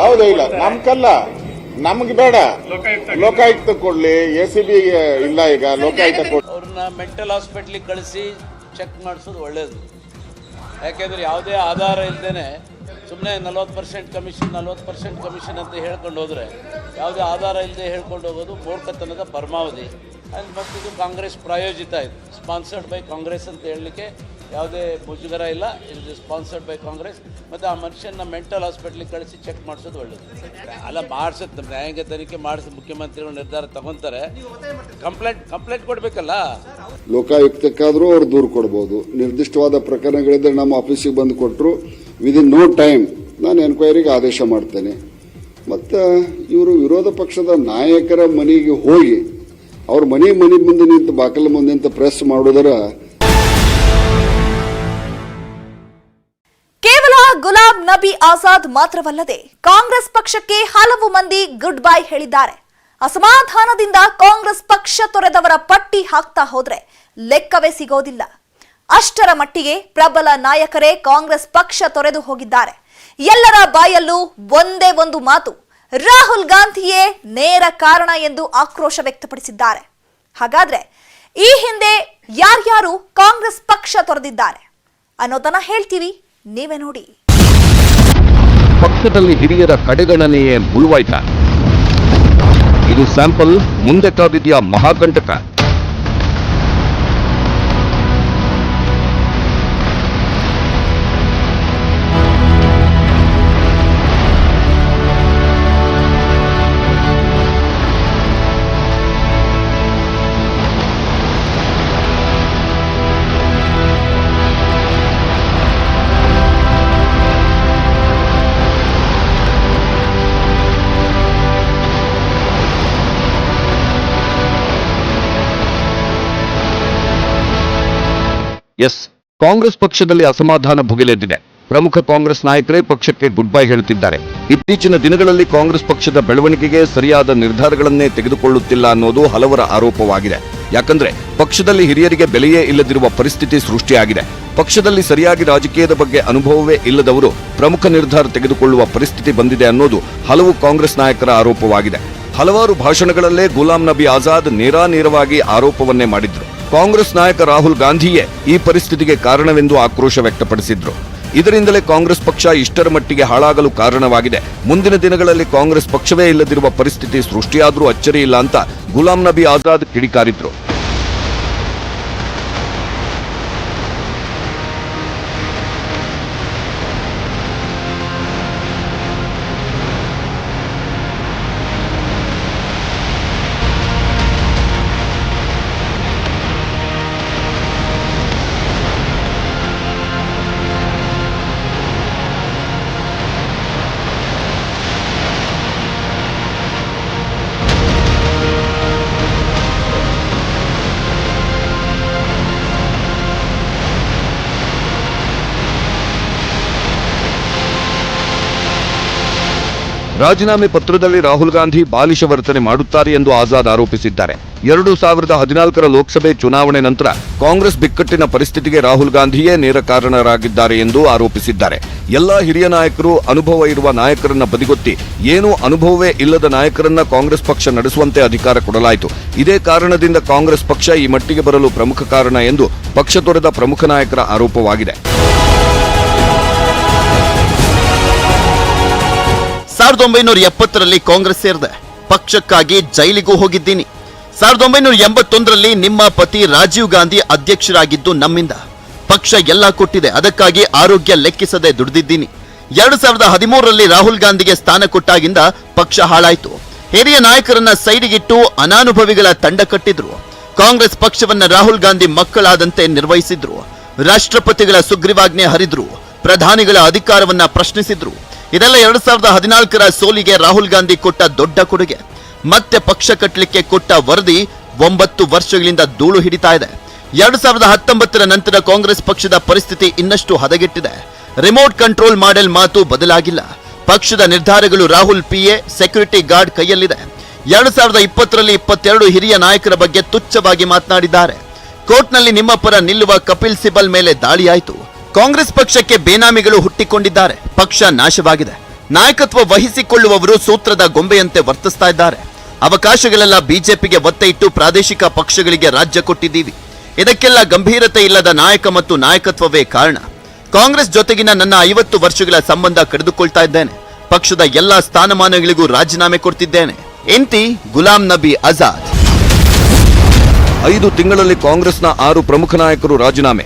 [SPEAKER 8] ಹೌದು ಇಲ್ಲ ನಮ್ಕಲ್ಲ. ನಮ್ಗೆ ಬೇಡ. ಲೋಕಾಯುಕ್ತ ಕೊಡ್ಲಿ ಎ ಸಿ ಬಿ ಇಲ್ಲ ಈಗ, ಲೋಕಾಯುಕ್ತ ಕೊಡ್ಲಿ.
[SPEAKER 9] ಅವ್ರನ್ನ ಮೆಂಟಲ್ ಹಾಸ್ಪಿಟ್ಲ್ ಕಳಿಸಿ ಚೆಕ್ ಮಾಡಿಸೋದು ಒಳ್ಳೇದು. ಯಾಕೆಂದ್ರೆ ಯಾವುದೇ ಆಧಾರ ಇಲ್ಲದೇನೆ ಸುಮ್ಮನೆ ನಲ್ವತ್ತು ಪರ್ಸೆಂಟ್ ಕಮಿಷನ್ ನಲ್ವತ್ತು ಪರ್ಸೆಂಟ್ ಕಮಿಷನ್ ಅಂತ ಹೇಳ್ಕೊಂಡು ಹೋದರೆ, ಯಾವುದೇ ಆಧಾರ ಇಲ್ಲದೆ ಹೇಳ್ಕೊಂಡು ಹೋಗೋದು ಮೂರ್ಖತನದ ಪರಮಾವಧಿ. ಮತ್ತು ಇದು ಕಾಂಗ್ರೆಸ್ ಪ್ರಾಯೋಜಿತ ಇದು ಸ್ಪಾನ್ಸರ್ಡ್ ಬೈ ಕಾಂಗ್ರೆಸ್ ಅಂತ ಹೇಳಲಿಕ್ಕೆ ಯಾವುದೇ ಮುಜುಗರ ಇಲ್ಲ. ಇಸ್ ಸ್ಪಾನ್ಸರ್ಡ್ ಬೈ ಕಾಂಗ್ರೆಸ್ ಮತ್ತು ಆ ಮನುಷ್ಯನ ಮೆಂಟಲ್ ಹಾಸ್ಪಿಟ್ಲಿಗೆ ಕಳಿಸಿ ಚೆಕ್ ಮಾಡಿಸೋದು ಒಳ್ಳೇದು. ಅಲ್ಲ, ಮಾಡಿಸುತ್ತೆ. ನ್ಯಾಯಾಂಗ ತನಿಖೆ ಮಾಡಿಸಿ ಮುಖ್ಯಮಂತ್ರಿಗಳು ನಿರ್ಧಾರ ತಗೊತಾರೆ. ಕಂಪ್ಲೇಂಟ್ ಕಂಪ್ಲೇಂಟ್ ಕೊಡಬೇಕಲ್ಲ.
[SPEAKER 10] ಲೋಕಾಯುಕ್ತಕ್ಕಾದರೂ ಅವ್ರು ದೂರು ಕೊಡ್ಬೋದು. ನಿರ್ದಿಷ್ಟವಾದ ಪ್ರಕರಣಗಳಿದ್ರೆ ನಮ್ಮ ಆಫೀಸಿಗೆ ಬಂದು ಕೊಟ್ಟರು ವಿದಿನ್ ನೋ ಟೈಮ್ ನಾನು ಎನ್ಕ್ವೈರಿಗೆ ಆದೇಶ ಮಾಡ್ತೇನೆ. ಮತ್ತು ಇವರು ವಿರೋಧ ಪಕ್ಷದ ನಾಯಕರ ಮನೆಗೆ ಹೋಗಿ, ಅವ್ರ ಮನೆ ಮನೆ ಮುಂದೆ ನಿಂತು ಬಾಕಲ ಮುಂದೆ ನಿಂತು ಪ್ರೆಸ್ ಮಾಡೋದರ
[SPEAKER 3] ನಬಿ ಆಜಾದ್ ಮಾತ್ರವಲ್ಲದೆ ಕಾಂಗ್ರೆಸ್ ಪಕ್ಷಕ್ಕೆ ಹಲವು ಮಂದಿ ಗುಡ್ ಬೈ ಹೇಳಿದ್ದಾರೆ. ಅಸಮಾಧಾನದಿಂದ ಕಾಂಗ್ರೆಸ್ ಪಕ್ಷ ತೊರೆದವರ ಪಟ್ಟಿ ಹಾಕ್ತಾ ಹೋದ್ರೆ ಲೆಕ್ಕವೇ ಸಿಗೋದಿಲ್ಲ. ಅಷ್ಟರ ಮಟ್ಟಿಗೆ ಪ್ರಬಲ ನಾಯಕರೇ ಕಾಂಗ್ರೆಸ್ ಪಕ್ಷ ತೊರೆದು ಹೋಗಿದ್ದಾರೆ. ಎಲ್ಲರ ಬಾಯಲ್ಲೂ ಒಂದೇ ಒಂದು ಮಾತು, ರಾಹುಲ್ ಗಾಂಧಿಯೇ ನೇರ ಕಾರಣ ಎಂದು ಆಕ್ರೋಶ ವ್ಯಕ್ತಪಡಿಸಿದ್ದಾರೆ. ಹಾಗಾದ್ರೆ ಈ ಹಿಂದೆ ಯಾರ್ಯಾರು ಕಾಂಗ್ರೆಸ್ ಪಕ್ಷ ತೊರೆದಿದ್ದಾರೆ ಅನ್ನೋದನ್ನ ಹೇಳ್ತೀವಿ. ನೀವೇ ನೋಡಿ.
[SPEAKER 2] ಪಕ್ಷದಲ್ಲಿ ಹಿರಿಯರ ಕಡೆಗಣನೆಯೇ ಮುಳುವಾಯ್ತ. ಇದು ಸ್ಯಾಂಪಲ್ ಮುಂದೆ ಕಾದಿದೆಯ ಮಹಾಕಂಟಕ. ಕಾಂಗ್ರೆಸ್ ಪಕ್ಷದಲ್ಲಿ ಅಸಮಾಧಾನ ಭುಗಿಲೆದ್ದಿದೆ. ಪ್ರಮುಖ ಕಾಂಗ್ರೆಸ್ ನಾಯಕರೇ ಪಕ್ಷಕ್ಕೆ ಗುಡ್ ಬೈ ಹೇಳುತ್ತಿದ್ದಾರೆ. ಇತ್ತೀಚಿನ ದಿನಗಳಲ್ಲಿ ಕಾಂಗ್ರೆಸ್ ಪಕ್ಷದ ಬೆಳವಣಿಗೆಗೆ ಸರಿಯಾದ ನಿರ್ಧಾರಗಳನ್ನೇ ತೆಗೆದುಕೊಳ್ಳುತ್ತಿಲ್ಲ ಅನ್ನೋದು ಹಲವರ ಆರೋಪವಾಗಿದೆ. ಯಾಕಂದ್ರೆ ಪಕ್ಷದಲ್ಲಿ ಹಿರಿಯರಿಗೆ ಬೆಲೆಯೇ ಇಲ್ಲದಿರುವ ಪರಿಸ್ಥಿತಿ ಸೃಷ್ಟಿಯಾಗಿದೆ. ಪಕ್ಷದಲ್ಲಿ ಸರಿಯಾಗಿ ರಾಜಕೀಯದ ಬಗ್ಗೆ ಅನುಭವವೇ ಇಲ್ಲದವರು ಪ್ರಮುಖ ನಿರ್ಧಾರ ತೆಗೆದುಕೊಳ್ಳುವ ಪರಿಸ್ಥಿತಿ ಬಂದಿದೆ ಅನ್ನೋದು ಹಲವು ಕಾಂಗ್ರೆಸ್ ನಾಯಕರ ಆರೋಪವಾಗಿದೆ. ಹಲವಾರು ಭಾಷಣಗಳಲ್ಲೇ ಗುಲಾಂ ನಬಿ ಆಜಾದ್ ನೇರಾನೇರವಾಗಿ ಆರೋಪವನ್ನೇ ಮಾಡಿದ್ರು. ಕಾಂಗ್ರೆಸ್ ನಾಯಕ ರಾಹುಲ್ ಗಾಂಧಿಯೇ ಈ ಪರಿಸ್ಥಿತಿಗೆ ಕಾರಣವೆಂದು ಆಕ್ರೋಶ ವ್ಯಕ್ತಪಡಿಸಿದ್ರು. ಇದರಿಂದಲೇ ಕಾಂಗ್ರೆಸ್ ಪಕ್ಷ ಇಷ್ಟರ ಮಟ್ಟಿಗೆ ಹಾಳಾಗಲು ಕಾರಣವಾಗಿದೆ. ಮುಂದಿನ ದಿನಗಳಲ್ಲಿ ಕಾಂಗ್ರೆಸ್ ಪಕ್ಷವೇ ಇಲ್ಲದಿರುವ ಪರಿಸ್ಥಿತಿ ಸೃಷ್ಟಿಯಾದರೂ ಅಚ್ಚರಿ ಇಲ್ಲ ಅಂತ ಗುಲಾಂ ನಬಿ ಆಜಾದ್ ಕಿಡಿಕಾರಿದ್ರು. ರಾಜೀನಾಮೆ ಪತ್ರದಲ್ಲಿ ರಾಹುಲ್ ಗಾಂಧಿ ಬಾಲಿಶ ವರ್ತನೆ ಮಾಡುತ್ತಾರೆ ಎಂದು ಆಜಾದ್ ಆರೋಪಿಸಿದ್ದಾರೆ. ಎರಡು ಸಾವಿರದ ಹದಿನಾಲ್ಕರ ಲೋಕಸಭೆ ಚುನಾವಣೆ ನಂತರ ಕಾಂಗ್ರೆಸ್ ಬಿಕ್ಕಟ್ಟಿನ ಪರಿಸ್ಥಿತಿಗೆ ರಾಹುಲ್ ಗಾಂಧಿಯೇ ನೇರ ಕಾರಣರಾಗಿದ್ದಾರೆ ಎಂದು ಆರೋಪಿಸಿದ್ದಾರೆ. ಎಲ್ಲ ಹಿರಿಯ ನಾಯಕರು ಅನುಭವ ಇರುವ ನಾಯಕರನ್ನ ಬದಿಗೊತ್ತಿ ಏನೂ ಅನುಭವವೇ ಇಲ್ಲದ ನಾಯಕರನ್ನ ಕಾಂಗ್ರೆಸ್ ಪಕ್ಷ ನಡೆಸುವಂತೆ ಅಧಿಕಾರ ಕೊಡಲಾಯಿತು. ಇದೇ ಕಾರಣದಿಂದ ಕಾಂಗ್ರೆಸ್ ಪಕ್ಷ ಈ ಮಟ್ಟಿಗೆ ಬರಲು ಪ್ರಮುಖ ಕಾರಣ ಎಂದು ಪಕ್ಷ ತೊರೆದ ಪ್ರಮುಖ ನಾಯಕರ ಆರೋಪವಾಗಿದೆ.
[SPEAKER 11] ಸಾವಿರದ ಒಂಬೈನೂರ ಎಪ್ಪತ್ತರಲ್ಲಿ ಕಾಂಗ್ರೆಸ್ ಸೇರಿದೆ. ಪಕ್ಷಕ್ಕಾಗಿ ಜೈಲಿಗೂ ಹೋಗಿದ್ದೀನಿ. ಸಾವಿರದ ಒಂಬೈನೂರ ಎಂಬತ್ತೊಂದರಲ್ಲಿ ನಿಮ್ಮ ಪತಿ ರಾಜೀವ್ ಗಾಂಧಿ ಅಧ್ಯಕ್ಷರಾಗಿದ್ದು ನಮ್ಮಿಂದ. ಪಕ್ಷ ಎಲ್ಲ ಕೊಟ್ಟಿದೆ. ಅದಕ್ಕಾಗಿ ಆರೋಗ್ಯ ಲೆಕ್ಕಿಸದೆ ದುಡಿದಿದ್ದೀನಿ. ಎರಡು ಸಾವಿರದ ಹದಿಮೂರರಲ್ಲಿ ರಾಹುಲ್ ಗಾಂಧಿಗೆ ಸ್ಥಾನ ಕೊಟ್ಟಾಗಿಂದ ಪಕ್ಷ ಹಾಳಾಯಿತು. ಹಿರಿಯ ನಾಯಕರನ್ನ ಸೈಡಿಗಿಟ್ಟು ಅನಾನುಭವಿಗಳ ತಂಡ ಕಟ್ಟಿದ್ರು. ಕಾಂಗ್ರೆಸ್ ಪಕ್ಷವನ್ನ ರಾಹುಲ್ ಗಾಂಧಿ ಮಕ್ಕಳಾದಂತೆ ನಿರ್ವಹಿಸಿದ್ರು. ರಾಷ್ಟ್ರಪತಿಗಳ ಸುಗ್ರೀವಾಜ್ಞೆ ಹರಿದ್ರು. ಪ್ರಧಾನಿಗಳ ಅಧಿಕಾರವನ್ನ ಪ್ರಶ್ನಿಸಿದ್ರು. ಇದೆಲ್ಲ ಎರಡ್ ಸಾವಿರದ ಹದಿನಾಲ್ಕರ ಸೋಲಿಗೆ ರಾಹುಲ್ ಗಾಂಧಿ ಕೊಟ್ಟ ದೊಡ್ಡ ಕೊಡುಗೆ. ಮತ್ತೆ ಪಕ್ಷ ಕಟ್ಟಲಿಕ್ಕೆ ಕೊಟ್ಟ ವರದಿ ಒಂಬತ್ತು ವರ್ಷಗಳಿಂದ ಧೂಳು ಹಿಡಿತಾ ಇದೆ. ಎರಡ್ ಸಾವಿರದ ಹತ್ತೊಂಬತ್ತರ ನಂತರ ಕಾಂಗ್ರೆಸ್ ಪಕ್ಷದ ಪರಿಸ್ಥಿತಿ ಇನ್ನಷ್ಟು ಹದಗೆಟ್ಟಿದೆ. ರಿಮೋಟ್ ಕಂಟ್ರೋಲ್ ಮಾಡೆಲ್ ಮಾತು ಬದಲಾಗಿಲ್ಲ. ಪಕ್ಷದ ನಿರ್ಧಾರಗಳು ರಾಹುಲ್ ಪಿಎ ಸೆಕ್ಯೂರಿಟಿ ಗಾರ್ಡ್ ಕೈಯಲ್ಲಿದೆ. ಎರಡ್ ಸಾವಿರದ ಇಪ್ಪತ್ತರಲ್ಲಿ ಇಪ್ಪತ್ತೆರಡು ಹಿರಿಯ ನಾಯಕರ ಬಗ್ಗೆ ತುಚ್ಛವಾಗಿ ಮಾತನಾಡಿದ್ದಾರೆ. ಕೋರ್ಟ್ನಲ್ಲಿ ನಿಮ್ಮ ಪರ ನಿಲ್ಲುವ ಕಪಿಲ್ ಸಿಬಲ್ ಮೇಲೆ ದಾಳಿಯಾಯಿತು. ಕಾಂಗ್ರೆಸ್ ಪಕ್ಷಕ್ಕೆ ಬೇನಾಮಿಗಳು ಹುಟ್ಟಿಕೊಂಡಿದ್ದಾರೆ. ಪಕ್ಷ ನಾಶವಾಗಿದೆ. ನಾಯಕತ್ವ ವಹಿಸಿಕೊಳ್ಳುವವರು ಸೂತ್ರದ ಗೊಂಬೆಯಂತೆ ವರ್ತಿಸ್ತಾ ಇದ್ದಾರೆ. ಅವಕಾಶಗಳೆಲ್ಲ ಬಿಜೆಪಿಗೆ ಒತ್ತೆ ಇಟ್ಟು ಪ್ರಾದೇಶಿಕ ಪಕ್ಷಗಳಿಗೆ ರಾಜ್ಯ ಕೊಟ್ಟಿದ್ದೀವಿ. ಇದಕ್ಕೆಲ್ಲ ಗಂಭೀರತೆ ಇಲ್ಲದ ನಾಯಕ ಮತ್ತು ನಾಯಕತ್ವವೇ ಕಾರಣ. ಕಾಂಗ್ರೆಸ್ ಜೊತೆಗಿನ ನನ್ನ ಐವತ್ತು ವರ್ಷಗಳ ಸಂಬಂಧ ಕಡಿದುಕೊಳ್ತಾ ಇದ್ದೇನೆ. ಪಕ್ಷದ ಎಲ್ಲಾ ಸ್ಥಾನಮಾನಗಳಿಗೂ ರಾಜೀನಾಮೆ ಕೊಡ್ತಿದ್ದೇನೆ. ಎಂತಿ ಗುಲಾಂ ನಬಿ ಆಜಾದ್.
[SPEAKER 2] ಐದು ತಿಂಗಳಲ್ಲಿ ಕಾಂಗ್ರೆಸ್ನ ಆರು ಪ್ರಮುಖ ನಾಯಕರು ರಾಜೀನಾಮೆ.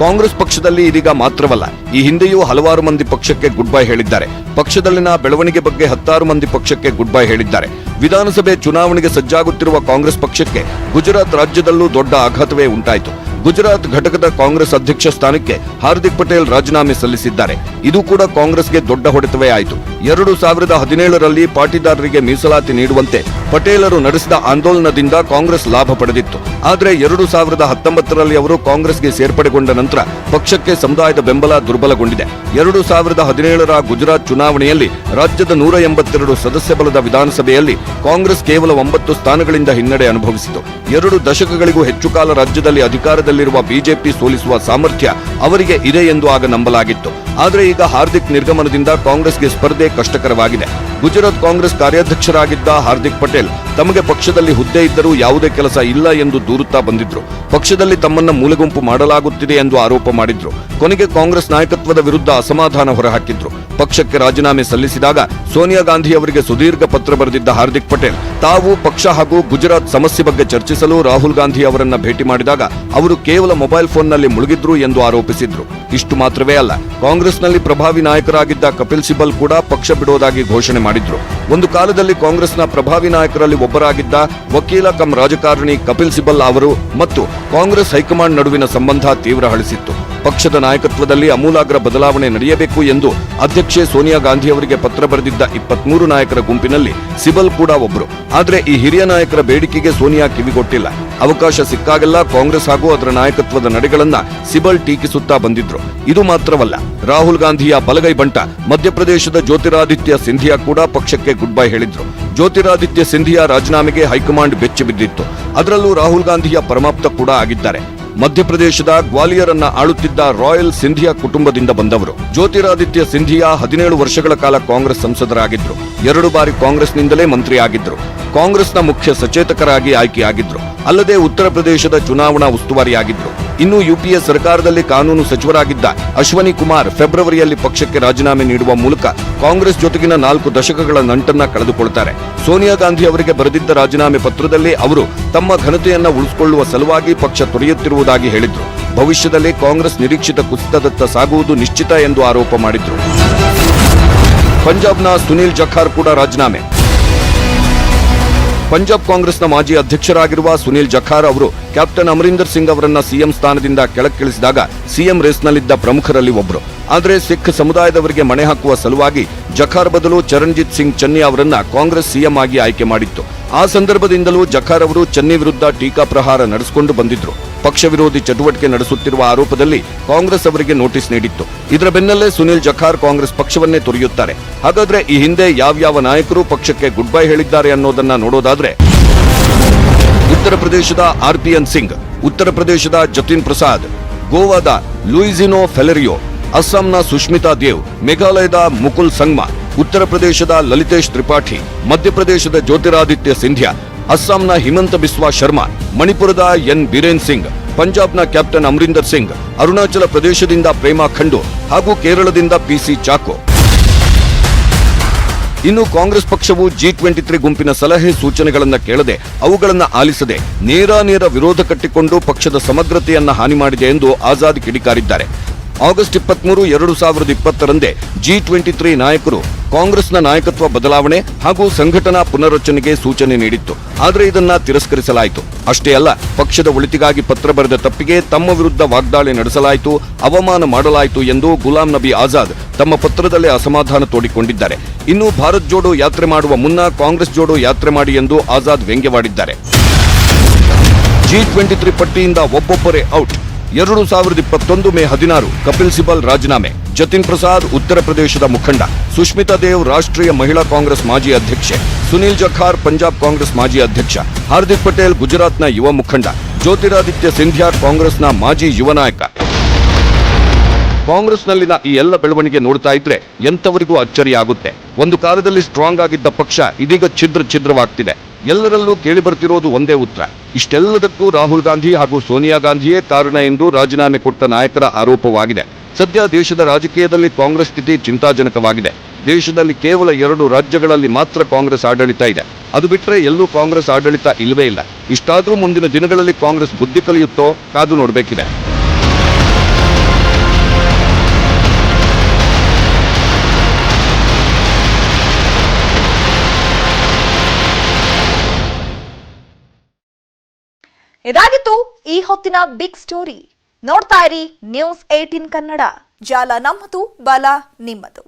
[SPEAKER 2] ಕಾಂಗ್ರೆಸ್ ಪಕ್ಷದಲ್ಲಿ ಇದೀಗ ಮಾತ್ರವಲ್ಲ, ಈ ಹಿಂದೆಯೂ ಹಲವಾರು ಮಂದಿ ಪಕ್ಷಕ್ಕೆ ಗುಡ್ ಬೈ ಹೇಳಿದ್ದಾರೆ. ಪಕ್ಷದಲ್ಲಿನ ಬೆಳವಣಿಗೆ ಬಗ್ಗೆ ಹತ್ತಾರು ಮಂದಿ ಪಕ್ಷಕ್ಕೆ ಗುಡ್ ಬೈ ಹೇಳಿದ್ದಾರೆ. ವಿಧಾನಸಭೆ ಚುನಾವಣೆಗೆ ಸಜ್ಜಾಗುತ್ತಿರುವ ಕಾಂಗ್ರೆಸ್ ಪಕ್ಷಕ್ಕೆ ಗುಜರಾತ್ ರಾಜ್ಯದಲ್ಲೂ ದೊಡ್ಡ ಆಘಾತವೇ ಉಂಟಾಯಿತು. ಗುಜರಾತ್ ಘಟಕದ ಕಾಂಗ್ರೆಸ್ ಅಧ್ಯಕ್ಷ ಸ್ಥಾನಕ್ಕೆ ಹಾರ್ದಿಕ್ ಪಟೇಲ್ ರಾಜೀನಾಮೆ ಸಲ್ಲಿಸಿದ್ದಾರೆ. ಇದು ಕೂಡ ಕಾಂಗ್ರೆಸ್ಗೆ ದೊಡ್ಡ ಹೊಡೆತವೇ ಆಯಿತು ಎರಡು ಸಾವಿರದ ಹದಿನೇಳರಲ್ಲಿ ಪಾಟಿದಾರರಿಗೆ ಮೀಸಲಾತಿ ನೀಡುವಂತೆ ಪಟೇಲರು ನಡೆಸಿದ ಆಂದೋಲನದಿಂದ ಕಾಂಗ್ರೆಸ್ ಲಾಭ ಪಡೆದಿತ್ತು. ಆದರೆ ಎರಡು ಸಾವಿರದ ಹತ್ತೊಂಬತ್ತರಲ್ಲಿ ಅವರು ಕಾಂಗ್ರೆಸ್ಗೆ ಸೇರ್ಪಡೆಗೊಂಡ ನಂತರ ಪಕ್ಷಕ್ಕೆ ಸಮುದಾಯದ ಬೆಂಬಲ ದುರ್ಬಲಗೊಂಡಿದೆ. ಎರಡು ಸಾವಿರದ ಹದಿನೇಳರ ಗುಜರಾತ್ ಚುನಾವಣೆಯಲ್ಲಿ ರಾಜ್ಯದ ನೂರ ಎಂಬತ್ತೆರಡು ಸದಸ್ಯ ಬಲದ ವಿಧಾನಸಭೆಯಲ್ಲಿ ಕಾಂಗ್ರೆಸ್ ಕೇವಲ ಒಂಬತ್ತು ಸ್ಥಾನಗಳಿಂದ ಹಿನ್ನಡೆ ಅನುಭವಿಸಿತು. ಎರಡು ದಶಕಗಳಿಗೂ ಹೆಚ್ಚು ಕಾಲ ರಾಜ್ಯದಲ್ಲಿ ಅಧಿಕಾರದಲ್ಲಿರುವ ಬಿಜೆಪಿ ಸೋಲಿಸುವ ಸಾಮರ್ಥ್ಯ ಅವರಿಗೆ ಇದೆ ಎಂದು ಆಗ ನಂಬಲಾಗಿತ್ತು. ಆದರೆ ಈಗ ಹಾರ್ದಿಕ್ ನಿರ್ಗಮನದಿಂದ ಕಾಂಗ್ರೆಸ್ಗೆ ಸ್ಪರ್ಧೆ ಕಷ್ಟಕರವಾಗಿದೆ. ಗುಜರಾತ್ ಕಾಂಗ್ರೆಸ್ ಕಾರ್ಯಾಧ್ಯಕ್ಷರಾಗಿದ್ದ ಹಾರ್ದಿಕ್ ಪಟೇಲ್ ತಮಗೆ ಪಕ್ಷದಲ್ಲಿ ಹುದ್ದೆ ಇದ್ದರೂ ಯಾವುದೇ ಕೆಲಸ ಇಲ್ಲ ಎಂದು ದೂರುತ್ತಾ ಬಂದಿದ್ರು. ಪಕ್ಷದಲ್ಲಿ ತಮ್ಮನ್ನ ಮೂಲೆಗುಂಪು ಮಾಡಲಾಗುತ್ತಿದೆ ಎಂದು ಆರೋಪ ಮಾಡಿದ್ರು. ಕೊನೆಗೆ ಕಾಂಗ್ರೆಸ್ ನಾಯಕತ್ವದ ವಿರುದ್ಧ ಅಸಮಾಧಾನ ಹೊರಹಾಕಿದ್ರು. ಪಕ್ಷಕ್ಕೆ ರಾಜೀನಾಮೆ ಸಲ್ಲಿಸಿದಾಗ ಸೋನಿಯಾ ಗಾಂಧಿ ಅವರಿಗೆ ಸುದೀರ್ಘ ಪತ್ರ ಬರೆದಿದ್ದ ಹಾರ್ದಿಕ್ ಪಟೇಲ್, ತಾವು ಪಕ್ಷ ಹಾಗೂ ಗುಜರಾತ್ ಸಮಸ್ಯೆ ಬಗ್ಗೆ ಚರ್ಚಿಸಲು ರಾಹುಲ್ ಗಾಂಧಿ ಅವರನ್ನ ಭೇಟಿ ಮಾಡಿದಾಗ ಅವರು ಕೇವಲ ಮೊಬೈಲ್ ಫೋನ್ನಲ್ಲಿ ಮುಳುಗಿದ್ರು ಎಂದು ಆರೋಪಿಸಿದ್ರು. ಇಷ್ಟು ಮಾತ್ರವೇ ಅಲ್ಲ, ಕಾಂಗ್ರೆಸ್ನಲ್ಲಿ ಪ್ರಭಾವಿ ನಾಯಕರಾಗಿದ್ದ ಕಪಿಲ್ ಸಿಬಲ್ ಕೂಡ ಪಕ್ಷ ಬಿಡೋದಾಗಿ ಘೋಷಣೆ ಮಾಡಿದ್ರು. ಒಂದು ಕಾಲದಲ್ಲಿ ಕಾಂಗ್ರೆಸ್ನ ಪ್ರಭಾವಿ ನಾಯಕರಲ್ಲಿ ಒಬ್ಬರಾಗಿದ್ದ ವಕೀಲ ಕಂ ರಾಜಕಾರಣಿ ಕಪಿಲ್ ಸಿಬಲ್ ಅವರು ಮತ್ತು ಕಾಂಗ್ರೆಸ್ ಹೈಕಮಾಂಡ್ ನಡುವಿನ ಸಂಬಂಧ ತೀವ್ರ ಹಳಿಸಿತ್ತು. ಪಕ್ಷದ ನಾಯಕತ್ವದಲ್ಲಿ ಅಮೂಲಾಗ್ರ ಬದಲಾವಣೆ ನಡೆಯಬೇಕು ಎಂದು ಅಧ್ಯಕ್ಷೆ ಸೋನಿಯಾ ಗಾಂಧಿ ಅವರಿಗೆ ಪತ್ರ ಬರೆದಿದ್ದ ಇಪ್ಪತ್ಮೂರು ನಾಯಕರ ಗುಂಪಿನಲ್ಲಿ ಸಿಬಲ್ ಕೂಡ ಒಬ್ಬರು ಆದರೆ ಈ ಹಿರಿಯ ನಾಯಕರ ಬೇಡಿಕೆಗೆ ಸೋನಿಯಾ ಕಿವಿಗೊಟ್ಟಿಲ್ಲ. ಅವಕಾಶ ಸಿಕ್ಕಾಗೆಲ್ಲ ಕಾಂಗ್ರೆಸ್ ಹಾಗೂ ಅದರ ನಾಯಕತ್ವದ ನಡೆಗಳನ್ನ ಸಿಬಲ್ ಟೀಕಿಸುತ್ತಾ ಬಂದಿದ್ರು. ಇದು ಮಾತ್ರವಲ್ಲ, ರಾಹುಲ್ ಗಾಂಧಿಯ ಬಲಗೈ ಬಂಟ ಮಧ್ಯಪ್ರದೇಶದ ಜ್ಯೋತಿರಾದಿತ್ಯ ಸಿಂಧಿಯಾ ಕೂಡ ಪಕ್ಷಕ್ಕೆ ಗುಡ್ ಬೈ ಹೇಳಿದ್ರು. ಜ್ಯೋತಿರಾದಿತ್ಯ ಸಿಂಧಿಯಾ ರಾಜೀನಾಮೆಗೆ ಹೈಕಮಾಂಡ್ ಬೆಚ್ಚಿ ಬಿದ್ದಿತ್ತು. ಅದರಲ್ಲೂ ರಾಹುಲ್ ಗಾಂಧಿಯ ಪರಮಾಪ್ತ ಕೂಡ ಆಗಿದ್ದಾರೆ. ಮಧ್ಯಪ್ರದೇಶದ ಗ್ವಾಲಿಯರ್ ಅನ್ನ ಆಳುತ್ತಿದ್ದ ರಾಯಲ್ ಸಿಂಧಿಯಾ ಕುಟುಂಬದಿಂದ ಬಂದವರು. ಜ್ಯೋತಿರಾದಿತ್ಯ ಸಿಂಧಿಯಾ ಹದಿನೇಳು ವರ್ಷಗಳ ಕಾಲ ಕಾಂಗ್ರೆಸ್ ಸಂಸದರಾಗಿದ್ದರು ಎರಡು ಬಾರಿ ಕಾಂಗ್ರೆಸ್ನಿಂದಲೇ ಮಂತ್ರಿಯಾಗಿದ್ರು. ಕಾಂಗ್ರೆಸ್ನ ಮುಖ್ಯ ಸಚೇತಕರಾಗಿ ಆಯ್ಕೆಯಾಗಿದ್ದರು ಅಲ್ಲದೆ ಉತ್ತರ ಪ್ರದೇಶದ ಚುನಾವಣಾ ಉಸ್ತುವಾರಿಯಾಗಿದ್ರು. ಇನ್ನು ಯುಪಿಎ ಸರ್ಕಾರದಲ್ಲಿ ಕಾನೂನು ಸಚಿವರಾಗಿದ್ದ ಅಶ್ವನಿ ಕುಮಾರ್ ಫೆಬ್ರವರಿಯಲ್ಲಿ ಪಕ್ಷಕ್ಕೆ ರಾಜೀನಾಮೆ ನೀಡುವ ಮೂಲಕ ಕಾಂಗ್ರೆಸ್ ಜೊತೆಗಿನ ನಾಲ್ಕು ದಶಕಗಳ ನಂಟನ್ನ ಕಳೆದುಕೊಳ್ತಾರೆ. ಸೋನಿಯಾ ಗಾಂಧಿ ಅವರಿಗೆ ಬರೆದಿದ್ದ ರಾಜೀನಾಮೆ ಪತ್ರದಲ್ಲಿ ಅವರು ತಮ್ಮ ಘನತೆಯನ್ನ ಉಳಿಸಿಕೊಳ್ಳುವ ಸಲುವಾಗಿ ಪಕ್ಷ ತೊರೆಯುತ್ತಿರುವುದಾಗಿ ಹೇಳಿದ್ರು. ಭವಿಷ್ಯದಲ್ಲಿ ಕಾಂಗ್ರೆಸ್ ನಿರೀಕ್ಷಿತ ಕುಸಿತದತ್ತ ಸಾಗುವುದು ನಿಶ್ಚಿತ ಎಂದು ಆರೋಪ ಮಾಡಿದ್ರು. ಪಂಜಾಬ್ನ ಸುನೀಲ್ ಜಖಾರ್ ಕೂಡ ರಾಜೀನಾಮೆ. ಪಂಜಾಬ್ ಕಾಂಗ್ರೆಸ್ನ ಮಾಜಿ ಅಧ್ಯಕ್ಷರಾಗಿರುವ ಸುನೀಲ್ ಜಖಾರ್ ಅವರು ಕ್ಯಾಪ್ಟನ್ ಅಮರಿಂದರ್ ಸಿಂಗ್ ಅವರನ್ನ ಸಿಎಂ ಸ್ಥಾನದಿಂದ ಕೆಳಕ್ಕಿಳಿಸಿದಾಗ ಸಿಎಂ ರೇಸ್ನಲ್ಲಿದ್ದ ಪ್ರಮುಖರಲ್ಲಿ ಒಬ್ಬರು ಆದರೆ ಸಿಖ್ ಸಮುದಾಯದವರಿಗೆ ಮಣೆ ಹಾಕುವ ಸಲುವಾಗಿ ಜಖಾರ್ ಬದಲು ಚರಣ್ಜಿತ್ ಸಿಂಗ್ ಚನ್ನಿ ಅವರನ್ನ ಕಾಂಗ್ರೆಸ್ ಸಿಎಂ ಆಗಿ ಆಯ್ಕೆ ಮಾಡಿತ್ತು. ಆ ಸಂದರ್ಭದಿಂದಲೂ ಜಖಾರ್ ಅವರು ಚನ್ನಿ ವಿರುದ್ಧ ಟೀಕಾ ಪ್ರಹಾರ ನಡೆಸಿಕೊಂಡು ಬಂದಿದ್ರು. ಪಕ್ಷ ವಿರೋಧಿ ಚಟುವಟಿಕೆ ನಡೆಸುತ್ತಿರುವ ಆರೋಪದಲ್ಲಿ ಕಾಂಗ್ರೆಸ್ ಅವರಿಗೆ ನೋಟಿಸ್ ನೀಡಿತ್ತು. ಇದರ ಬೆನ್ನಲ್ಲೇ ಸುನಿಲ್ ಜಖಾರ್ ಕಾಂಗ್ರೆಸ್ ಪಕ್ಷವನ್ನೇ ತೊರೆಯುತ್ತಾರೆ. ಹಾಗಾದ್ರೆ ಈ ಹಿಂದೆ ಯಾವ್ಯಾವ ನಾಯಕರು ಪಕ್ಷಕ್ಕೆ ಗುಡ್ ಬೈ ಹೇಳಿದ್ದಾರೆ ಅನ್ನೋದನ್ನ ನೋಡೋದಾದ್ರೆ ಉತ್ತರ ಪ್ರದೇಶದ ಆರ್ಪಿಎನ್ ಸಿಂಗ್, ಉತ್ತರ ಪ್ರದೇಶದ ಜತಿನ್ ಪ್ರಸಾದ್, ಗೋವಾದ ಲೂಯಿಸಿನೋ ಫೆಲೆರಿಯೋ, ಅಸ್ಸಾಂನ ಸುಷ್ಮಿತಾ ದೇವ್, ಮೇಘಾಲಯದ ಮುಕುಲ್ ಸಂಗ್ಮಾ, ಉತ್ತರ ಪ್ರದೇಶದ ಲಲಿತೇಶ್ ತ್ರಿಪಾಠಿ, ಮಧ್ಯಪ್ರದೇಶದ ಜ್ಯೋತಿರಾದಿತ್ಯ ಸಿಂಧ್ಯಾ ಅಸ್ಸಾಂನ ಹಿಮಂತ ಬಿಸ್ವಾ ಶರ್ಮಾ, ಮಣಿಪುರದ ಎನ್. ಬಿರೇನ್ ಸಿಂಗ್, ಪಂಜಾಬ್ನ ಕ್ಯಾಪ್ಟನ್ ಅಮರಿಂದರ್ ಸಿಂಗ್, ಅರುಣಾಚಲ ಪ್ರದೇಶದಿಂದ ಪ್ರೇಮಾ ಖಂಡು ಹಾಗೂ ಕೇರಳದಿಂದ ಪಿಸಿ ಚಾಕೋ. ಇನ್ನು ಕಾಂಗ್ರೆಸ್ ಪಕ್ಷವು ಜಿ ಟ್ವೆಂಟಿ ತ್ರೀ ಗುಂಪಿನ ಸಲಹೆ ಸೂಚನೆಗಳನ್ನು ಕೇಳದೆ ಅವುಗಳನ್ನು ಆಲಿಸದೆ ನೇರ ನೇರ ವಿರೋಧ ಕಟ್ಟಿಕೊಂಡು ಪಕ್ಷದ ಸಮಗ್ರತೆಯನ್ನ ಹಾನಿ ಮಾಡಿದೆ ಎಂದು ಆಜಾದ್ ಕಿಡಿಕಾರಿದ್ದಾರೆ. ಆಗಸ್ಟ್ ಇಪ್ಪತ್ಮೂರು, ಎರಡು ಸಾವಿರದ ಇಪ್ಪತ್ತರಂದೇ ಜಿ ಟ್ವೆಂಟಿ ತ್ರೀ ನಾಯಕರು ಕಾಂಗ್ರೆಸ್ನ ನಾಯಕತ್ವ ಬದಲಾವಣೆ ಹಾಗೂ ಸಂಘಟನಾ ಪುನರ್ರಚನೆಗೆ ಸೂಚನೆ ನೀಡಿತ್ತು. ಆದರೆ ಇದನ್ನ ತಿರಸ್ಕರಿಸಲಾಯಿತು. ಅಷ್ಟೇ ಅಲ್ಲ, ಪಕ್ಷದ ಒಳಿತಿಗಾಗಿ ಪತ್ರ ಬರೆದ ತಪ್ಪಿಗೆ ತಮ್ಮ ವಿರುದ್ಧ ವಾಗ್ದಾಳಿ ನಡೆಸಲಾಯಿತು, ಅವಮಾನ ಮಾಡಲಾಯಿತು ಎಂದು ಗುಲಾಂ ನಬಿ ಆಜಾದ್ ತಮ್ಮ ಪತ್ರದಲ್ಲೇ ಅಸಮಾಧಾನ ತೋಡಿಕೊಂಡಿದ್ದಾರೆ. ಇನ್ನು ಭಾರತ್ ಜೋಡೋ ಯಾತ್ರೆ ಮಾಡುವ ಮುನ್ನ ಕಾಂಗ್ರೆಸ್ ಜೋಡೋ ಯಾತ್ರೆ ಮಾಡಿ ಎಂದು ಆಜಾದ್ ವ್ಯಂಗ್ಯವಾಡಿದ್ದಾರೆ. ಜಿ ಟ್ವೆಂಟಿ ತ್ರೀ ಪಟ್ಟಿಯಿಂದ ಒಬ್ಬೊಬ್ಬರೇ ಔಟ್. ಎರಡು ಸಾವಿರದ ಇಪ್ಪತ್ತೊಂದು ಮೇ ಹದಿನಾರು ಕಪಿಲ್ ಸಿಬಲ್ ರಾಜೀನಾಮೆ. ಜತಿನ್ ಪ್ರಸಾದ್ ಉತ್ತರ ಪ್ರದೇಶದ ಮುಖಂಡ. ಸುಷ್ಮಿತಾ ದೇವ್ ರಾಷ್ಟ್ರೀಯ ಮಹಿಳಾ ಕಾಂಗ್ರೆಸ್ ಮಾಜಿ ಅಧ್ಯಕ್ಷೆ. ಸುನೀಲ್ ಜಖಾರ್ ಪಂಜಾಬ್ ಕಾಂಗ್ರೆಸ್ ಮಾಜಿ ಅಧ್ಯಕ್ಷ. ಹಾರ್ದಿಕ್ ಪಟೇಲ್ ಗುಜರಾತ್ನ ಯುವ ಮುಖಂಡ. ಜ್ಯೋತಿರಾದಿತ್ಯ ಸಿಂಧ್ಯಾ ಕಾಂಗ್ರೆಸ್ನ ಮಾಜಿ ಯುವ ನಾಯಕ. ಕಾಂಗ್ರೆಸ್ನಲ್ಲಿನ ಈ ಎಲ್ಲ ಬೆಳವಣಿಗೆ ನೋಡ್ತಾ ಇದ್ರೆ ಎಂತವರಿಗೂ ಅಚ್ಚರಿಯಾಗುತ್ತೆ. ಒಂದು ಕಾಲದಲ್ಲಿ ಸ್ಟ್ರಾಂಗ್ ಆಗಿದ್ದ ಪಕ್ಷ ಇದೀಗ ಛಿದ್ರ ಛಿದ್ರವಾಗ್ತಿದೆ. ಎಲ್ಲರಲ್ಲೂ ಕೇಳಿ ಬರ್ತಿರೋದು ಒಂದೇ ಉತ್ತರ. ಇಷ್ಟೆಲ್ಲದಕ್ಕೂ ರಾಹುಲ್ ಗಾಂಧಿ ಹಾಗೂ ಸೋನಿಯಾ ಗಾಂಧಿಯೇ ಕಾರಣ ಎಂದು ರಾಜೀನಾಮೆ ಕೊಟ್ಟ ನಾಯಕರ ಆರೋಪವಾಗಿದೆ. ಸದ್ಯ ದೇಶದ ರಾಜಕೀಯದಲ್ಲಿ ಕಾಂಗ್ರೆಸ್ ಸ್ಥಿತಿ ಚಿಂತಾಜನಕವಾಗಿದೆ. ದೇಶದಲ್ಲಿ ಕೇವಲ ಎರಡು ರಾಜ್ಯಗಳಲ್ಲಿ ಮಾತ್ರ ಕಾಂಗ್ರೆಸ್ ಆಡಳಿತ ಇದೆ. ಅದು ಬಿಟ್ಟರೆ ಎಲ್ಲೂ ಕಾಂಗ್ರೆಸ್ ಆಡಳಿತ ಇಲ್ಲವೇ ಇಲ್ಲ. ಇಷ್ಟಾದರೂ ಮುಂದಿನ ದಿನಗಳಲ್ಲಿ ಕಾಂಗ್ರೆಸ್ ಬುದ್ಧಿ ಕಲಿಯುತ್ತೋ ಕಾದು ನೋಡಬೇಕಿದೆ.
[SPEAKER 3] ಇದಾಗಿತ್ತು ಈ ಹೊತ್ತಿನ ಬಿಗ್ ಸ್ಟೋರಿ ನೋಡ್ತಾ ಇರಿ ನ್ಯೂಸ್ ಏಟೀನ್ ಕನ್ನಡ. ಜಾಲ ನಮ್ಮದು ಬಲ ನಿಮ್ಮದು.